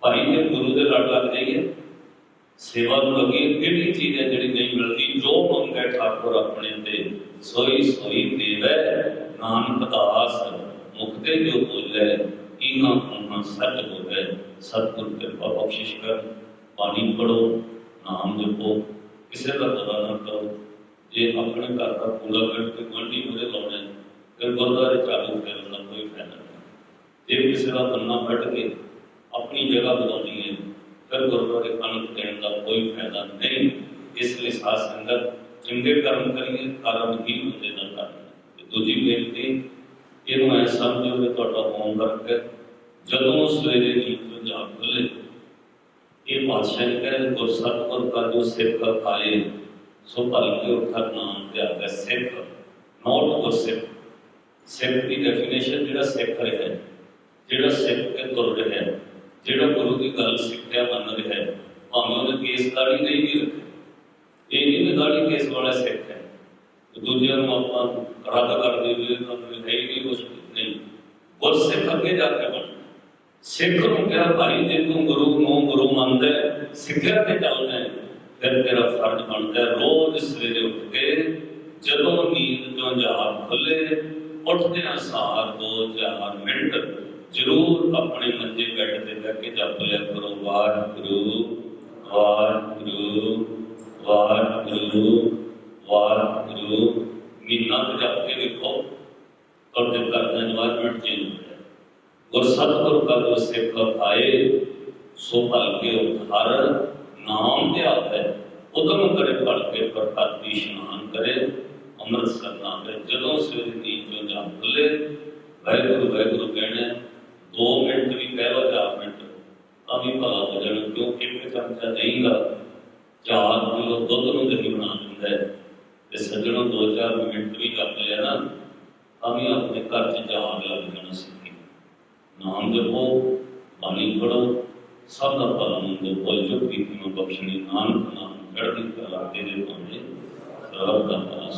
ਭਾਈ ਨੇ ਗੁਰੂ ਦੇ ਲੜ ਲੱਗ ਜਾਈਏ। ਸੇਵਾ ਨੂੰ ਲੱਗੀ ਕਿਹੜੀ ਚੀਜ਼ ਹੈ ਜਿਹੜੀ ਨਹੀਂ ਮਿਲਦੀ? ਜੋ ਮੰਗੇ ਠਾਕੁਰ ਆਪਣੇ ਤੇ, ਸੋਈ ਸੋਈ ਦੇਵੈ। ਨਾਨਕ ਦਾਸ ਮੁਕਤੇ ਜੋ ਬੋਲੇ ਇਹਾਂ ਉਹਾਂ ਸੱਚ ਹੋਵੇ ਸਤਿਗੁਰ ਕਿਰਪਾ ਬਖਸ਼ਿਸ਼ ਕਰ ਪਾਣੀ ਪੜੋ ਨਾਮ ਜਪੋ, ਕਿਸੇ ਦਾ ਪਤਾ ਨਾ ਕਰੋ। ਜੇ ਆਪਣੇ ਘਰ ਦਾ ਕੂੜਾ ਕੱਢ ਕੇ ਗੁਆਂਢੀ ਉਹਦੇ ਲਾਉਣਾ ਹੈ, ਫਿਰ ਗੁਰਦੁਆਰੇ ਚਾਲੂ ਕਰਨ ਦਾ ਕੋਈ ਫਾਇਦਾ ਨਹੀਂ ਜੇ ਕਿਸੇ ਦਾ ਬੰਨਾ ਕੱਢ ਕੇ ਆਪਣੀ ਜਗ੍ਹਾ ਬਣਾਉਣੀ ਹੈ ਫਿਰ ਗੁਰਦੁਆਰੇ ਕਣਕ ਦੇਣ ਦਾ ਕੋਈ ਫਾਇਦਾ ਨਹੀਂ ਇਸ ਲਈ ਸਾਧ ਸੰਗਤ ਚੰਗੇ ਕਰਮ ਕਰੀਏ ਕਰਮ ਹੀ ਹੁੰਦੇ ਨਾ ਕਰਨ ਤੇ ਦੂਜੀ ਬੇਨਤੀ ਇਹਨੂੰ ਐ ਸਮਝੋ ਕਿ ਤੁਹਾਡਾ ਹੋਮਵਰਕ ਹੈ ਜਦੋਂ ਸਵੇਰੇ ਨੀਂਦ ਤੋਂ ਜਾਗ ਖੁੱਲੇ ਇਹ ਪਾਤਸ਼ਾਹ ਨੇ ਕਹਿੰਦੇ ਗੁਰ ਸਤਿਗੁਰ ਕਾ ਜੋ ਸਿੱਖ ਆਏ ਸੋ ਭਲ ਕੇ ਉਠਰ ਨਾਮ ਤੇ ਆਗਾ ਸਿੱਖ ਨੋਟ ਗੁਰ ਸਿੱਖ ਸਿੱਖ ਦੀ ਡੈਫੀਨੇਸ਼ਨ ਜਿਹੜਾ ਸਿੱਖ ਰਿਹਾ ਹੈ ਜਿਹੜਾ ਸਿੱਖ ਕੇ ਤੁਰ ਰਿਹਾ ਹੈ ਜਿਹੜਾ ਗੁਰੂ ਦੀ ਗੱਲ ਸਿੱਖਿਆ ਮੰਨ ਰਿਹਾ ਹੈ ਭਾਵੇਂ ਉਹਨੇ ਕੇਸ ਦਾੜੀ ਨਹੀਂ ਵੀ ਰੱਖੇ ਇਹ ਨਹੀਂ ਕਿ ਦਾੜੀ ਕੇਸ ਵਾਲਾ ਸਿੱਖ ਹੈ ਤੇ ਦੂਜਿਆਂ ਨੂੰ ਆਪਾਂ ਰੱਦ ਕਰ ਦੇਈਏ ਤਾਂ ਫਿਰ ਹੈ ਹੀ ਨਹੀਂ ਕੁਛ ਨਹੀਂ ਗੁਰ ਸਿੱਖ ਅੱਗੇ ਜਾ ਕੇ ਬਣ ਸਿੱਖ ਨੂੰ ਕਿਹਾ ਭਾਈ ਜੇ ਤੂੰ ਗੁਰੂ ਨੂੰ ਗੁਰੂ ਮੰਨਦਾ ਹੈ, ਸਿੱਖਿਆ ਤੇ ਚੱਲਦਾ ਹੈ, پھر تیرا فرض بنتا ہے، روز سویرے وار کرو وار کرو واحو مہینا جب کے دیکھو گر ست کر کا سکھ آئے، سو کے ਉਦਮ ਕਰੇ ਪੜ ਕੇ ਪ੍ਰਕਾਤੀ ਇਸ਼ਨਾਨ ਕਰੇ, ਅੰਮ੍ਰਿਤ ਸਰਨਾ ਕਰੇ। ਜਦੋਂ ਸਵੇਰੇ ਨੀਂਦ ਤੋਂ ਜਾਗ ਖੁੱਲੇ, ਵਾਹਿਗੁਰੂ ਵਾਹਿਗੁਰੂ ਕਹਿਣਾ, ਦੋ ਮਿੰਟ ਵੀ ਕਹਿ ਲਓ ਚਾਰ ਮਿੰਟ, ਤਾਂ ਵੀ ਭਲਾ ਹੋ ਜਾਣਾ ਕਿਉਂਕਿ ਇੱਕ ਚਮਚਾ ਨਹੀਂ ਚਾਰ ਕਿਲੋ ਦੁੱਧ ਨੂੰ ਦਹੀਂ ਬਣਾ ਦਿੰਦਾ ਹੈ। ਤੇ ਸੱਜਣੋਂ ਦੋ ਚਾਰ ਮਿੰਟ ਵੀ ਕਰ ਲਿਆ ਨਾ, ਤਾਂ ਵੀ ਆਪਣੇ ਘਰ 'ਚ ਜਾਗ ਲੱਗ ਜਾਣਾ ਸਿੱਖੀ ਨਾਮ ਜਪੋ, ਬਾਣੀ ਪੜੋ ਸਭ ਦਾ ਭਲਾ ਮੰਗੋ ਬੋਲ ਜੋ ਪ੍ਰੀਤੀ ਨੂੰ ਬਖਸ਼ਣੀ, ਨਾਨਕ ਨਾਮ ਚੜ੍ਹਦੀ ਕਲਾ ਤੇਰੇ ਭਾਣੇ ਸਰਬ ਦਾ ਭਲਾ